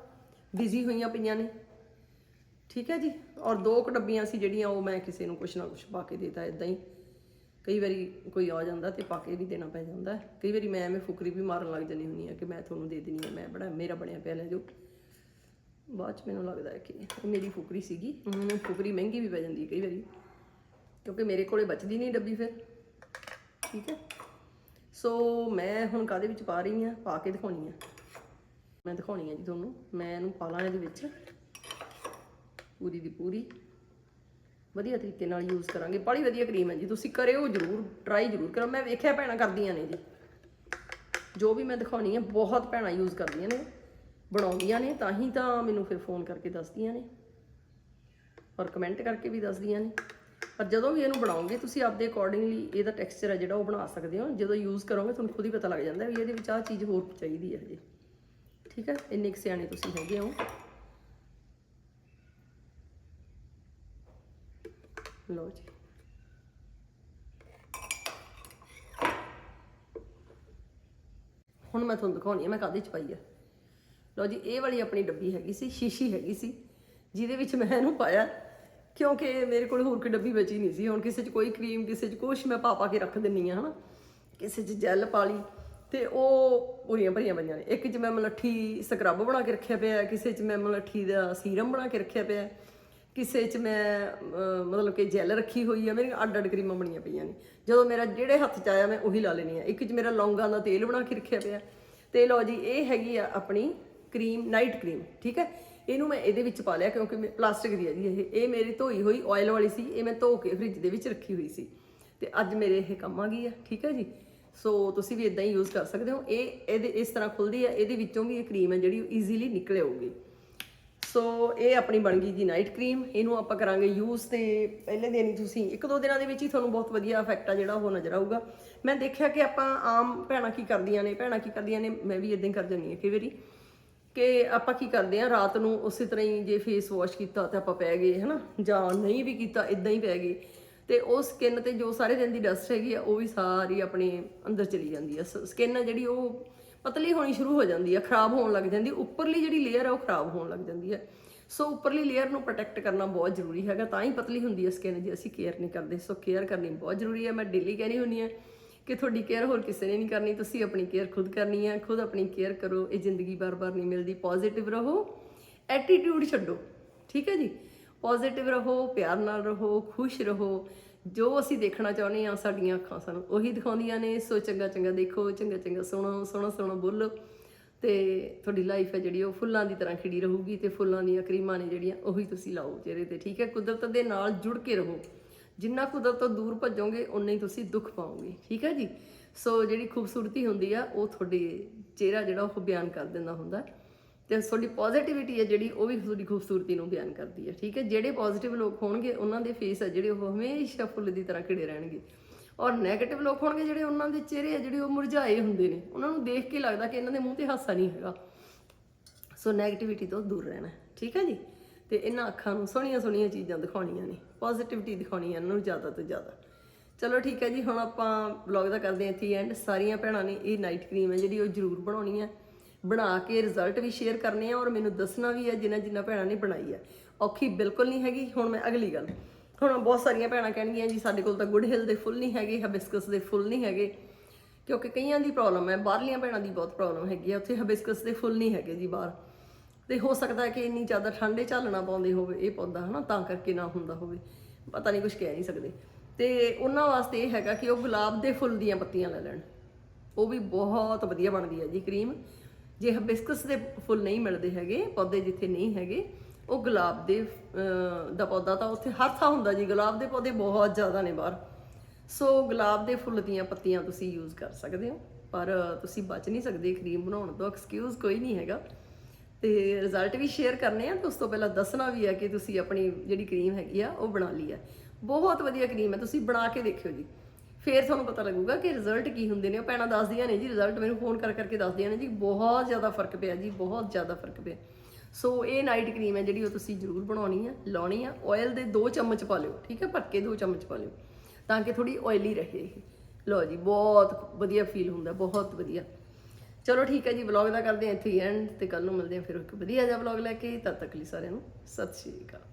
ਬਿਜ਼ੀ ਹੋਈਆਂ ਪਈਆਂ ਨੇ। ਠੀਕ ਹੈ ਜੀ, ਔਰ ਦੋ ਕੁ ਡੱਬੀਆਂ ਸੀ ਜਿਹੜੀਆਂ ਉਹ ਮੈਂ ਕਿਸੇ ਨੂੰ ਕੁਛ ਨਾ ਕੁਛ ਪਾ ਕੇ ਦੇਤਾ ਇਦਾਂ ਹੀ। ਕਈ ਵਾਰੀ ਕੋਈ ਆ ਜਾਂਦਾ ਤੇ ਪਾ ਕੇ ਵੀ ਦੇਣਾ ਪੈ ਜਾਂਦਾ। ਕਈ ਵਾਰੀ ਮੈਂ ਐਵੇਂ ਫੁਕਰੀ ਵੀ ਮਾਰਨ ਲੱਗ ਜਾਂਦੀ ਹੁੰਦੀ ਆ ਕਿ ਮੈਂ ਤੁਹਾਨੂੰ ਦੇ ਦੇਣੀ ਹੈ, ਮੈਂ ਬੜਾ, ਮੇਰਾ ਬਣਿਆ ਪਿਆ, ਲੈ ਜੋ ਬਾਅਦ ਚ ਮੈਨੂੰ ਲੱਗਦਾ ਕਿ ਇਹ ਮੇਰੀ ਫੁਕਰੀ ਸੀਗੀ। ਮੈਨੂੰ ਫੁਕਰੀ ਮਹਿੰਗੀ ਵੀ ਪੈ ਜਾਂਦੀ ਹੈ ਕਈ ਵਾਰੀ। ਕਿਉਂਕਿ ਮੇਰੇ ਕੋਲੇ ਬਚਦੀ ਨਹੀਂ ਡੱਬੀ ਫਿਰ। ਠੀਕ ਹੈ? ਸੋ ਮੈਂ ਹੁਣ ਕਾਦੇ ਵਿੱਚ ਪਾ ਰਹੀ ਹਾਂ? ਪਾ ਕੇ ਦਿਖਾਉਣੀ ਆ। ਮੈਂ ਦਿਖਾਉਣੀ ਆ ਜੀ ਤੁਹਾਨੂੰ। ਮੈਂ ਇਹਨੂੰ ਪਾ ਲਾਂ ਇਹਦੇ ਵਿੱਚ। ਪੂਰੀ ਦੀ ਪੂਰੀ। ਵਧੀਆ ਤਰੀਕੇ ਨਾਲ ਯੂਜ਼ ਕਰਾਂਗੇ। ਬੜੀ ਵਧੀਆ ਕਰੀਮ ਹੈ ਜੀ। ਤੁਸੀਂ ਕਰਿਓ ਜਰੂਰ। ਟਰਾਈ ਜਰੂਰ ਕਰੋ ਮੈਂ ਵੇਖਿਆ ਭੈਣਾਂ ਕਰਦੀਆਂ ਨੇ ਜੀ। ਜੋ ਵੀ ਮੈਂ ਦਿਖਾਉਣੀ ਹੈ ਬਹੁਤ ਭੈਣਾਂ ਯੂਜ਼ ਕਰਦੀਆਂ ਨੇ। ਬਣਾਉਂਦੀਆਂ ਨੇ। ਤਾਂ ਹੀ ਤਾਂ ਮੈਨੂੰ ਫਿਰ ਫੋਨ ਕਰਕੇ ਦੱਸਦੀਆਂ ਨੇ। ਔਰ ਕਮੈਂਟ ਕਰਕੇ ਵੀ ਦੱਸਦੀਆਂ ਨੇ। ਪਰ ਜਦੋਂ ਵੀ ਇਹਨੂੰ ਬਣਾਓਗੇ, ਤੁਸੀਂ ਆਪਦੇ ਅਕੋਰਡਿੰਗਲੀ ਇਹਦਾ ਟੈਕਸਚਰ ਹੈ ਜਿਹੜਾ ਉਹ ਬਣਾ ਸਕਦੇ ਹੋ। ਜਦੋਂ ਯੂਜ਼ ਕਰੋਗੇ, ਤੁਹਾਨੂੰ ਖੁਦ ਹੀ ਪਤਾ ਲੱਗ ਜਾਂਦਾ ਵੀ ਇਹਦੇ ਵਿੱਚ ਆਹ ਚੀਜ਼ ਹੋਰ ਚਾਹੀਦੀ ਹੈ ਜੀ ਠੀਕ ਹੈ? ਇੰਨੇ ਕੁ ਸਿਆਣੇ ਤੁਸੀਂ ਹੈਗੇ ਹੋ। ਲਓ ਜੀ। ਹੁਣ ਮੈਂ ਤੁਹਾਨੂੰ ਦਿਖਾਉਣੀ ਹੈ ਮੈਂ ਕਾਹਦੇ ਚ ਪਾਈ ਹੈ ਲਓ ਜੀ, ਇਹ ਵਾਲੀ ਆਪਣੀ ਡੱਬੀ ਹੈਗੀ ਸੀ, ਸ਼ੀਸ਼ੀ ਹੈਗੀ ਸੀ, ਜਿਹਦੇ ਵਿੱਚ ਮੈਂ ਇਹਨੂੰ ਪਾਇਆ। ਕਿਉਂਕਿ ਮੇਰੇ ਕੋਲ ਹੋਰ ਕੋਈ ਡੱਬੀ ਬਚੀ ਨਹੀਂ ਸੀ। ਹੁਣ ਕਿਸੇ 'ਚ ਕੋਈ ਕਰੀਮ ਕਿਸੇ 'ਚ ਕੁਛ ਮੈਂ ਪਾ ਪਾ ਕੇ ਰੱਖ ਦਿੰਨੀ ਆ, ਹਨਾ। ਕਿਸੇ 'ਚ ਜੈਲ ਪਾ ਲਈ ਤੇ ਉਹ ਪੂਰੀਆਂ ਭਰੀਆਂ ਪਈਆਂ ਨੇ। ਇੱਕ 'ਚ ਮੈਂ ਮਲੱਠੀ ਸਕਰਬ ਬਣਾ ਕੇ ਰੱਖਿਆ ਪਿਆ, ਕਿਸੇ 'ਚ ਮੈਂ ਮਲੱਠੀ ਦਾ ਸੀਰਮ ਬਣਾ ਕੇ ਰੱਖਿਆ ਪਿਆ, ਕਿਸੇ 'ਚ ਮੈਂ ਮਤਲਬ ਕਿ ਜੈਲ ਰੱਖੀ ਹੋਈ ਆ, ਮੇਰੀਆਂ ਅੱਡ ਅੱਡ ਕਰੀਮਾਂ ਬਣੀਆਂ ਪਈਆਂ ਨੇ। ਜਦੋਂ ਮੇਰਾ ਜਿਹੜੇ ਹੱਥ 'ਚ ਆਇਆ, ਮੈਂ ਉਹੀ ਲਾ ਲੈਣੀ ਆ ਇੱਕ 'ਚ ਮੇਰਾ ਲੌਂਗਾਂ ਦਾ ਤੇਲ ਬਣਾ ਕੇ ਰੱਖਿਆ ਪਿਆ। ਤੇ ਲਓ ਜੀ, ਇਹ ਹੈਗੀ ਆ ਆਪਣੀ ਕਰੀਮ ਨਾਈਟ ਕਰੀਮ ਠੀਕ ਹੈ? ਇਹਨੂੰ ਮੈਂ ਇਹਦੇ ਵਿੱਚ ਪਾ ਲਿਆ ਕਿਉਂਕਿ ਮੈਂ ਪਲਾਸਟਿਕ ਦੀ ਹੈ ਜੀ ਇਹ। ਇਹ ਮੇਰੀ ਧੋਈ ਹੋਈ ਆਇਲ ਵਾਲੀ ਸੀ, ਇਹ ਮੈਂ ਧੋ ਕੇ ਫ੍ਰਿਜ ਦੇ ਵਿੱਚ ਰੱਖੀ ਹੋਈ ਸੀ। ਤੇ ਅੱਜ ਮੇਰੇ ਇਹ ਕੰਮ ਆ ਗਈ ਆ, ਠੀਕ ਹੈ ਜੀ? ਸੋ ਤੁਸੀਂ ਵੀ ਇਦਾਂ ਹੀ ਯੂਜ਼ ਕਰ ਸਕਦੇ ਹੋ। ਇਹ, ਇਹਦੇ, ਇਸ ਤਰ੍ਹਾਂ ਖੁੱਲਦੀ ਹੈ ਇਹਦੇ ਵਿੱਚੋਂ ਵੀ ਇਹ ਕਰੀਮ ਹੈ ਜਿਹੜੀ ਉਹ ਈਜ਼ੀਲੀ ਨਿਕਲ ਆਊਗੀ ਸੋ ਇਹ ਆਪਣੀ ਬਣ ਗਈ ਜੀ ਨਾਈਟ ਕਰੀਮ ਇਹਨੂੰ ਆਪਾਂ ਕਰਾਂਗੇ ਯੂਜ਼ ਤੇ ਪਹਿਲੇ ਦਿਨ ਹੀ ਤੁਸੀਂ, ਇੱਕ ਦੋ ਦਿਨਾਂ ਦੇ ਵਿੱਚ ਹੀ ਤੁਹਾਨੂੰ ਬਹੁਤ ਵਧੀਆ ਇਫੈਕਟ ਆ ਜਿਹੜਾ ਉਹ ਨਜ਼ਰ ਆਊਗਾ। ਮੈਂ ਦੇਖਿਆ ਕਿ ਆਪਾਂ ਆਮ ਭੈਣਾਂ ਕੀ ਕਰਦੀਆਂ ਨੇ, ਭੈਣਾਂ ਕੀ ਕਰਦੀਆਂ ਨੇ, ਮੈਂ ਵੀ ਇਦਾਂ ਹੀ ਕਰ ਜਾਂਦੀ ਹਾਂ ਕਈ ਵਾਰੀ। ਕਿ ਆਪਾਂ ਕੀ ਕਰਦੇ ਆ ਰਾਤ ਨੂੰ ਉਸੇ ਤਰ੍ਹਾਂ ਹੀ ਜੇ ਫੇਸ ਵਾਸ਼ ਕੀਤਾ ਤਾਂ ਆਪਾਂ ਪੈ ਗਏ, ਹਨਾ? ਜਾਂ ਨਹੀਂ ਵੀ ਕੀਤਾ ਇਦਾਂ ਹੀ ਪੈ ਗਏ। ਤੇ ਉਹ ਸਕਿਨ ਤੇ ਜੋ ਸਾਰੇ ਦਿਨ ਦੀ ਡਸਟ ਹੈਗੀ ਆ, ਉਹ ਵੀ ਸਾਰੀ ਆਪਣੇ ਅੰਦਰ ਚਲੀ ਜਾਂਦੀ ਆ। ਸਕਿਨ ਆ ਜਿਹੜੀ ਉਹ ਪਤਲੀ ਹੋਣੀ ਸ਼ੁਰੂ ਹੋ ਜਾਂਦੀ ਆ, ਖਰਾਬ ਹੋਣ ਲੱਗ ਜਾਂਦੀ, ਉੱਪਰਲੀ ਜਿਹੜੀ ਲੇਅਰ ਆ, ਉਹ ਖਰਾਬ ਹੋਣ ਲੱਗ ਜਾਂਦੀ ਆ। ਸੋ ਉੱਪਰਲੀ ਲੇਅਰ ਨੂੰ ਪ੍ਰੋਟੈਕਟ ਕਰਨਾ ਬਹੁਤ ਜ਼ਰੂਰੀ ਹੈਗਾ, ਤਾਂ ਹੀ ਪਤਲੀ ਹੁੰਦੀ ਹੈ ਸਕਿਨ ਜੇ ਅਸੀਂ ਕੇਅਰ ਨਹੀਂ ਕਰਦੇ। ਸੋ ਕੇਅਰ ਕਰਨੀ ਬਹੁਤ ਜ਼ਰੂਰੀ ਹੈ ਮੈਂ ਡੇਲੀ ਕਹਿਣੀ ਹੁੰਦੀ ਆ। ਕਿ ਤੁਹਾਡੀ ਕੇਅਰ ਹੋਰ ਕਿਸੇ ਨੇ ਨਹੀਂ ਕਰਨੀ, ਤੁਸੀਂ ਆਪਣੀ ਕੇਅਰ ਖੁਦ ਕਰਨੀ ਹੈ ਖੁਦ ਆਪਣੀ ਕੇਅਰ ਕਰੋ, ਇਹ ਜ਼ਿੰਦਗੀ ਬਾਰ-ਬਾਰ ਨਹੀਂ ਮਿਲਦੀ। ਪੋਜ਼ਿਟਿਵ ਰਹੋ ਐਟੀਟਿਊਡ ਛੱਡੋ, ਠੀਕ ਹੈ ਜੀ? ਪੋਜ਼ਿਟਿਵ ਰਹੋ, ਪਿਆਰ ਨਾਲ ਰਹੋ, ਖੁਸ਼ ਰਹੋ। ਜੋ ਅਸੀਂ ਦੇਖਣਾ ਚਾਹੁੰਦੇ ਆ, ਸਾਡੀਆਂ ਅੱਖਾਂ ਸਾਨੂੰ ਉਹੀ ਦਿਖਾਉਂਦੀਆਂ ਨੇ। ਸੋ ਚੰਗਾ ਚੰਗਾ ਦੇਖੋ ਚੰਗਾ ਚੰਗਾ ਸੁਣੋ ਸੋਹਣਾ ਸੋਹਣਾ ਬੋਲੋ। ਤੇ ਤੁਹਾਡੀ ਲਾਈਫ ਹੈ ਜਿਹੜੀ, ਉਹ ਫੁੱਲਾਂ ਦੀ ਤਰ੍ਹਾਂ ਖਿੜੀ ਰਹੂਗੀ ਤੇ ਫੁੱਲਾਂ ਦੀਆਂ ਕਰੀਮਾਂ ਨੇ ਜਿਹੜੀਆਂ, ਉਹੀ ਤੁਸੀਂ ਲਾਓ ਚਿਹਰੇ ਤੇ, ਠੀਕ ਹੈ? ਕੁਦਰਤ ਦੇ ਨਾਲ ਜੁੜ ਕੇ ਰਹੋ। ਜਿੰਨਾ ਕੁਦਰਤ ਤੋਂ ਦੂਰ ਭੱਜੋਗੇ ਉਨੇ ਹੀ ਤੁਸੀਂ ਦੁੱਖ ਪਾਓਗੇ। ਠੀਕ ਹੈ ਜੀ? ਸੋ ਜਿਹੜੀ ਖੂਬਸੂਰਤੀ ਹੁੰਦੀ ਆ, ਉਹ ਤੁਹਾਡੇ ਚਿਹਰਾ ਜਿਹੜਾ, ਉਹ ਬਿਆਨ ਕਰ ਦਿੰਦਾ ਹੁੰਦਾ। ਹੈ। ਤੇ ਤੁਹਾਡੀ ਪੋਜ਼ਿਟਿਵਿਟੀ ਹੈ ਜਿਹੜੀ, ਉਹ ਵੀ ਤੁਹਾਡੀ ਖੂਬਸੂਰਤੀ ਨੂੰ ਬਿਆਨ ਕਰਦੀ ਹੈ ਠੀਕ ਹੈ? ਜਿਹੜੇ ਪੋਜ਼ਿਟਿਵ ਲੋਕ ਹੋਣਗੇ, ਉਹਨਾਂ ਦੇ ਫੇਸ ਆ ਜਿਹੜੇ, ਉਹ ਹਮੇਸ਼ਾ ਫੁੱਲ ਦੀ ਤਰ੍ਹਾਂ ਖਿੜੇ ਰਹਿਣਗੇ। ਔਰ ਨੈਗੇਟਿਵ ਲੋਕ ਹੋਣਗੇ ਜਿਹੜੇ, ਉਹਨਾਂ ਦੇ ਚਿਹਰੇ ਆ ਜਿਹੜੇ, ਉਹ ਮੁਰਝਾਏ ਹੁੰਦੇ ਨੇ। ਉਹਨਾਂ ਨੂੰ ਦੇਖ ਕੇ ਲੱਗਦਾ ਕਿ ਇਹਨਾਂ ਦੇ ਮੂੰਹ ਤੇ ਹਾਸਾ ਨਹੀਂ ਹੈਗਾ। ਸੋ ਨੈਗੇਟਿਵਿਟੀ ਤੋਂ ਦੂਰ ਰਹਿਣਾ। ਠੀਕ ਹੈ ਜੀ? ਤੇ ਇਹਨਾਂ ਅੱਖਾਂ ਨੂੰ ਸੋਹਣੀਆਂ ਸੋਹਣੀਆਂ ਚੀਜ਼ਾਂ ਦਿਖਾਉਣੀਆਂ ਨੇ ਪੋਜ਼ਿਟਿਵਿਟੀ ਦਿਖਾਉਣੀ ਹੈ ਇਹਨਾਂ ਨੂੰ ਜ਼ਿਆਦਾ ਤੋਂ ਜ਼ਿਆਦਾ। ਚਲੋ ਠੀਕ ਹੈ ਜੀ, ਹੁਣ ਆਪਾਂ ਵਲੌਗ ਦਾ ਕਰਦੇ ਹਾਂ ਇੱਥੇ ਐਂਡ ਸਾਰੀਆਂ ਭੈਣਾਂ ਨੇ ਇਹ ਨਾਈਟ ਕਰੀਮ ਹੈ ਜਿਹੜੀ ਉਹ ਜ਼ਰੂਰ ਬਣਾਉਣੀ ਹੈ। ਬਣਾ ਕੇ ਰਿਜ਼ਲਟ ਵੀ ਸ਼ੇਅਰ ਕਰਨੇ ਆ ਔਰ ਮੈਨੂੰ ਦੱਸਣਾ ਵੀ ਹੈ ਜਿਨ੍ਹਾਂ ਜਿਨ੍ਹਾਂ ਭੈਣਾਂ ਨੇ ਬਣਾਈ ਹੈ। ਔਖੀ ਬਿਲਕੁਲ ਨਹੀਂ ਹੈਗੀ, ਹੁਣ ਮੈਂ ਅਗਲੀ ਗੱਲ। ਹੁਣ ਬਹੁਤ ਸਾਰੀਆਂ ਭੈਣਾਂ ਕਹਿਣਗੀਆਂ ਜੀ, ਸਾਡੇ ਕੋਲ ਤਾਂ ਗੁੱਡ ਹਿਲ ਦੇ ਫੁੱਲ ਨਹੀਂ ਹੈਗੇ ਹਬਿਸਕਸ ਦੇ ਫੁੱਲ ਨਹੀਂ ਹੈਗੇ। ਕਿਉਂਕਿ ਕਈਆਂ ਦੀ ਪ੍ਰੋਬਲਮ ਹੈ, ਬਾਹਰਲੀਆਂ ਭੈਣਾਂ ਦੀ ਬਹੁਤ ਪ੍ਰੋਬਲਮ ਹੈਗੀ ਆ ਉੱਥੇ ਹਬਿਸਕਸ ਦੇ ਫੁੱਲ ਨਹੀਂ ਹੈਗੇ ਜੀ ਬਾਹਰ। ਤੇ ਹੋ ਸਕਦਾ ਕਿ ਇੰਨੀ ਜ਼ਿਆਦਾ ਠੰਡੇ ਝੱਲਣਾ ਪਾਉਂਦੇ ਹੋਵੇ ਇਹ ਪੌਦਾ, ਹਨਾ, ਤਾਂ ਕਰਕੇ ਨਾ ਹੁੰਦਾ ਹੋਵੇ। ਪਤਾ ਨਹੀਂ ਕੁਝ ਕਹਿ ਨਹੀਂ ਸਕਦੇ। ਤੇ ਉਹਨਾਂ ਵਾਸਤੇ ਇਹ ਹੈਗਾ ਕਿ ਉਹ ਗੁਲਾਬ ਦੇ ਫੁੱਲ ਦੀਆਂ ਪੱਤੀਆਂ ਲੈ ਲੈਣ। ਉਹ ਵੀ ਬਹੁਤ ਵਧੀਆ ਬਣਦੀ ਹੈ ਜੀ ਕਰੀਮ। ਜੇ ਹਬਿਸਕਸ ਦੇ ਫੁੱਲ ਨਹੀਂ ਮਿਲਦੇ ਹੈਗੇ, ਪੌਦੇ ਜਿੱਥੇ ਨਹੀਂ ਹੈਗੇ, ਉਹ ਗੁਲਾਬ ਦੇ ਦਾ ਪੌਦਾ ਤਾਂ ਉੱਥੇ ਹਰ ਥਾਂ ਹੁੰਦਾ ਜੀ। ਗੁਲਾਬ ਦੇ ਪੌਦੇ ਬਹੁਤ ਜ਼ਿਆਦਾ ਨੇ ਬਾਹਰ। ਸੋ ਗੁਲਾਬ ਦੇ ਫੁੱਲ ਦੀਆਂ ਪੱਤੀਆਂ ਤੁਸੀਂ ਯੂਜ਼ ਕਰ ਸਕਦੇ ਹੋ। ਪਰ ਤੁਸੀਂ ਬਚ ਨਹੀਂ ਸਕਦੇ, ਕਰੀਮ ਬਣਾਉਣ ਤੋਂ। ਐਕਸਕਿਊਜ਼ ਕੋਈ ਨਹੀਂ ਹੈਗਾ। ਤੇ ਰਿਜ਼ਲਟ ਵੀ ਸ਼ੇਅਰ ਕਰਨੇ ਆ ਤੇ ਉਸ ਤੋਂ ਪਹਿਲਾਂ ਦੱਸਣਾ ਵੀ ਹੈ ਕਿ ਤੁਸੀਂ ਆਪਣੀ ਜਿਹੜੀ ਕਰੀਮ ਹੈਗੀ ਆ, ਉਹ ਬਣਾ ਲਈ ਆ। ਬਹੁਤ ਵਧੀਆ ਕਰੀਮ ਹੈ ਤੁਸੀਂ ਬਣਾ ਕੇ ਦੇਖਿਓ ਜੀ। ਫੇਰ ਤੁਹਾਨੂੰ ਪਤਾ ਲੱਗੂਗਾ ਕਿ ਰਿਜ਼ਲਟ ਕੀ ਹੁੰਦੇ ਨੇ। ਉਹ ਭੈਣਾਂ ਦੱਸਦੀਆਂ ਨੇ ਜੀ ਰਿਜ਼ਲਟ ਮੈਨੂੰ ਫੋਨ ਕਰ ਕਰਕੇ ਦੱਸਦੀਆਂ ਨੇ ਜੀ, ਬਹੁਤ ਜ਼ਿਆਦਾ ਫ਼ਰਕ ਪਿਆ ਜੀ, ਬਹੁਤ ਜ਼ਿਆਦਾ ਫ਼ਰਕ ਪਿਆ। ਸੋ ਇਹ ਨਾਈਟ ਕਰੀਮ ਹੈ ਜਿਹੜੀ ਉਹ ਤੁਸੀਂ ਜ਼ਰੂਰ ਬਣਾਉਣੀ ਆ, ਲਾਉਣੀ ਆ। ਆਇਲ ਦੇ 2 ਚਮਚ ਪਾ ਲਿਓ, ਠੀਕ ਹੈ ਭਰ ਕੇ 2 ਚਮਚ ਪਾ ਲਿਓ, ਤਾਂ ਕਿ ਥੋੜੀ ਆਇਲੀ ਰਹੇ ਇਹ। ਲਓ ਜੀ, ਬਹੁਤ ਵਧੀਆ ਫੀਲ ਹੁੰਦਾ, ਬਹੁਤ ਵਧੀਆ। ਚਲੋ ਠੀਕ ਹੈ ਜੀ ਵਲੌਗ ਦਾ ਕਰਦੇ ਹਾਂ ਇੱਥੇ ਐਂਡ ਤੇ ਕੱਲ ਨੂੰ ਮਿਲਦੇ ਹਾਂ ਫਿਰ ਇੱਕ ਵਧੀਆ ਜਿਹਾ ਵਲੌਗ ਲੈ ਕੇ ਤਦ ਤੱਕ ਲਈ ਸਾਰਿਆਂ ਨੂੰ ਸਤਿ ਸ਼੍ਰੀ ਅਕਾਲ।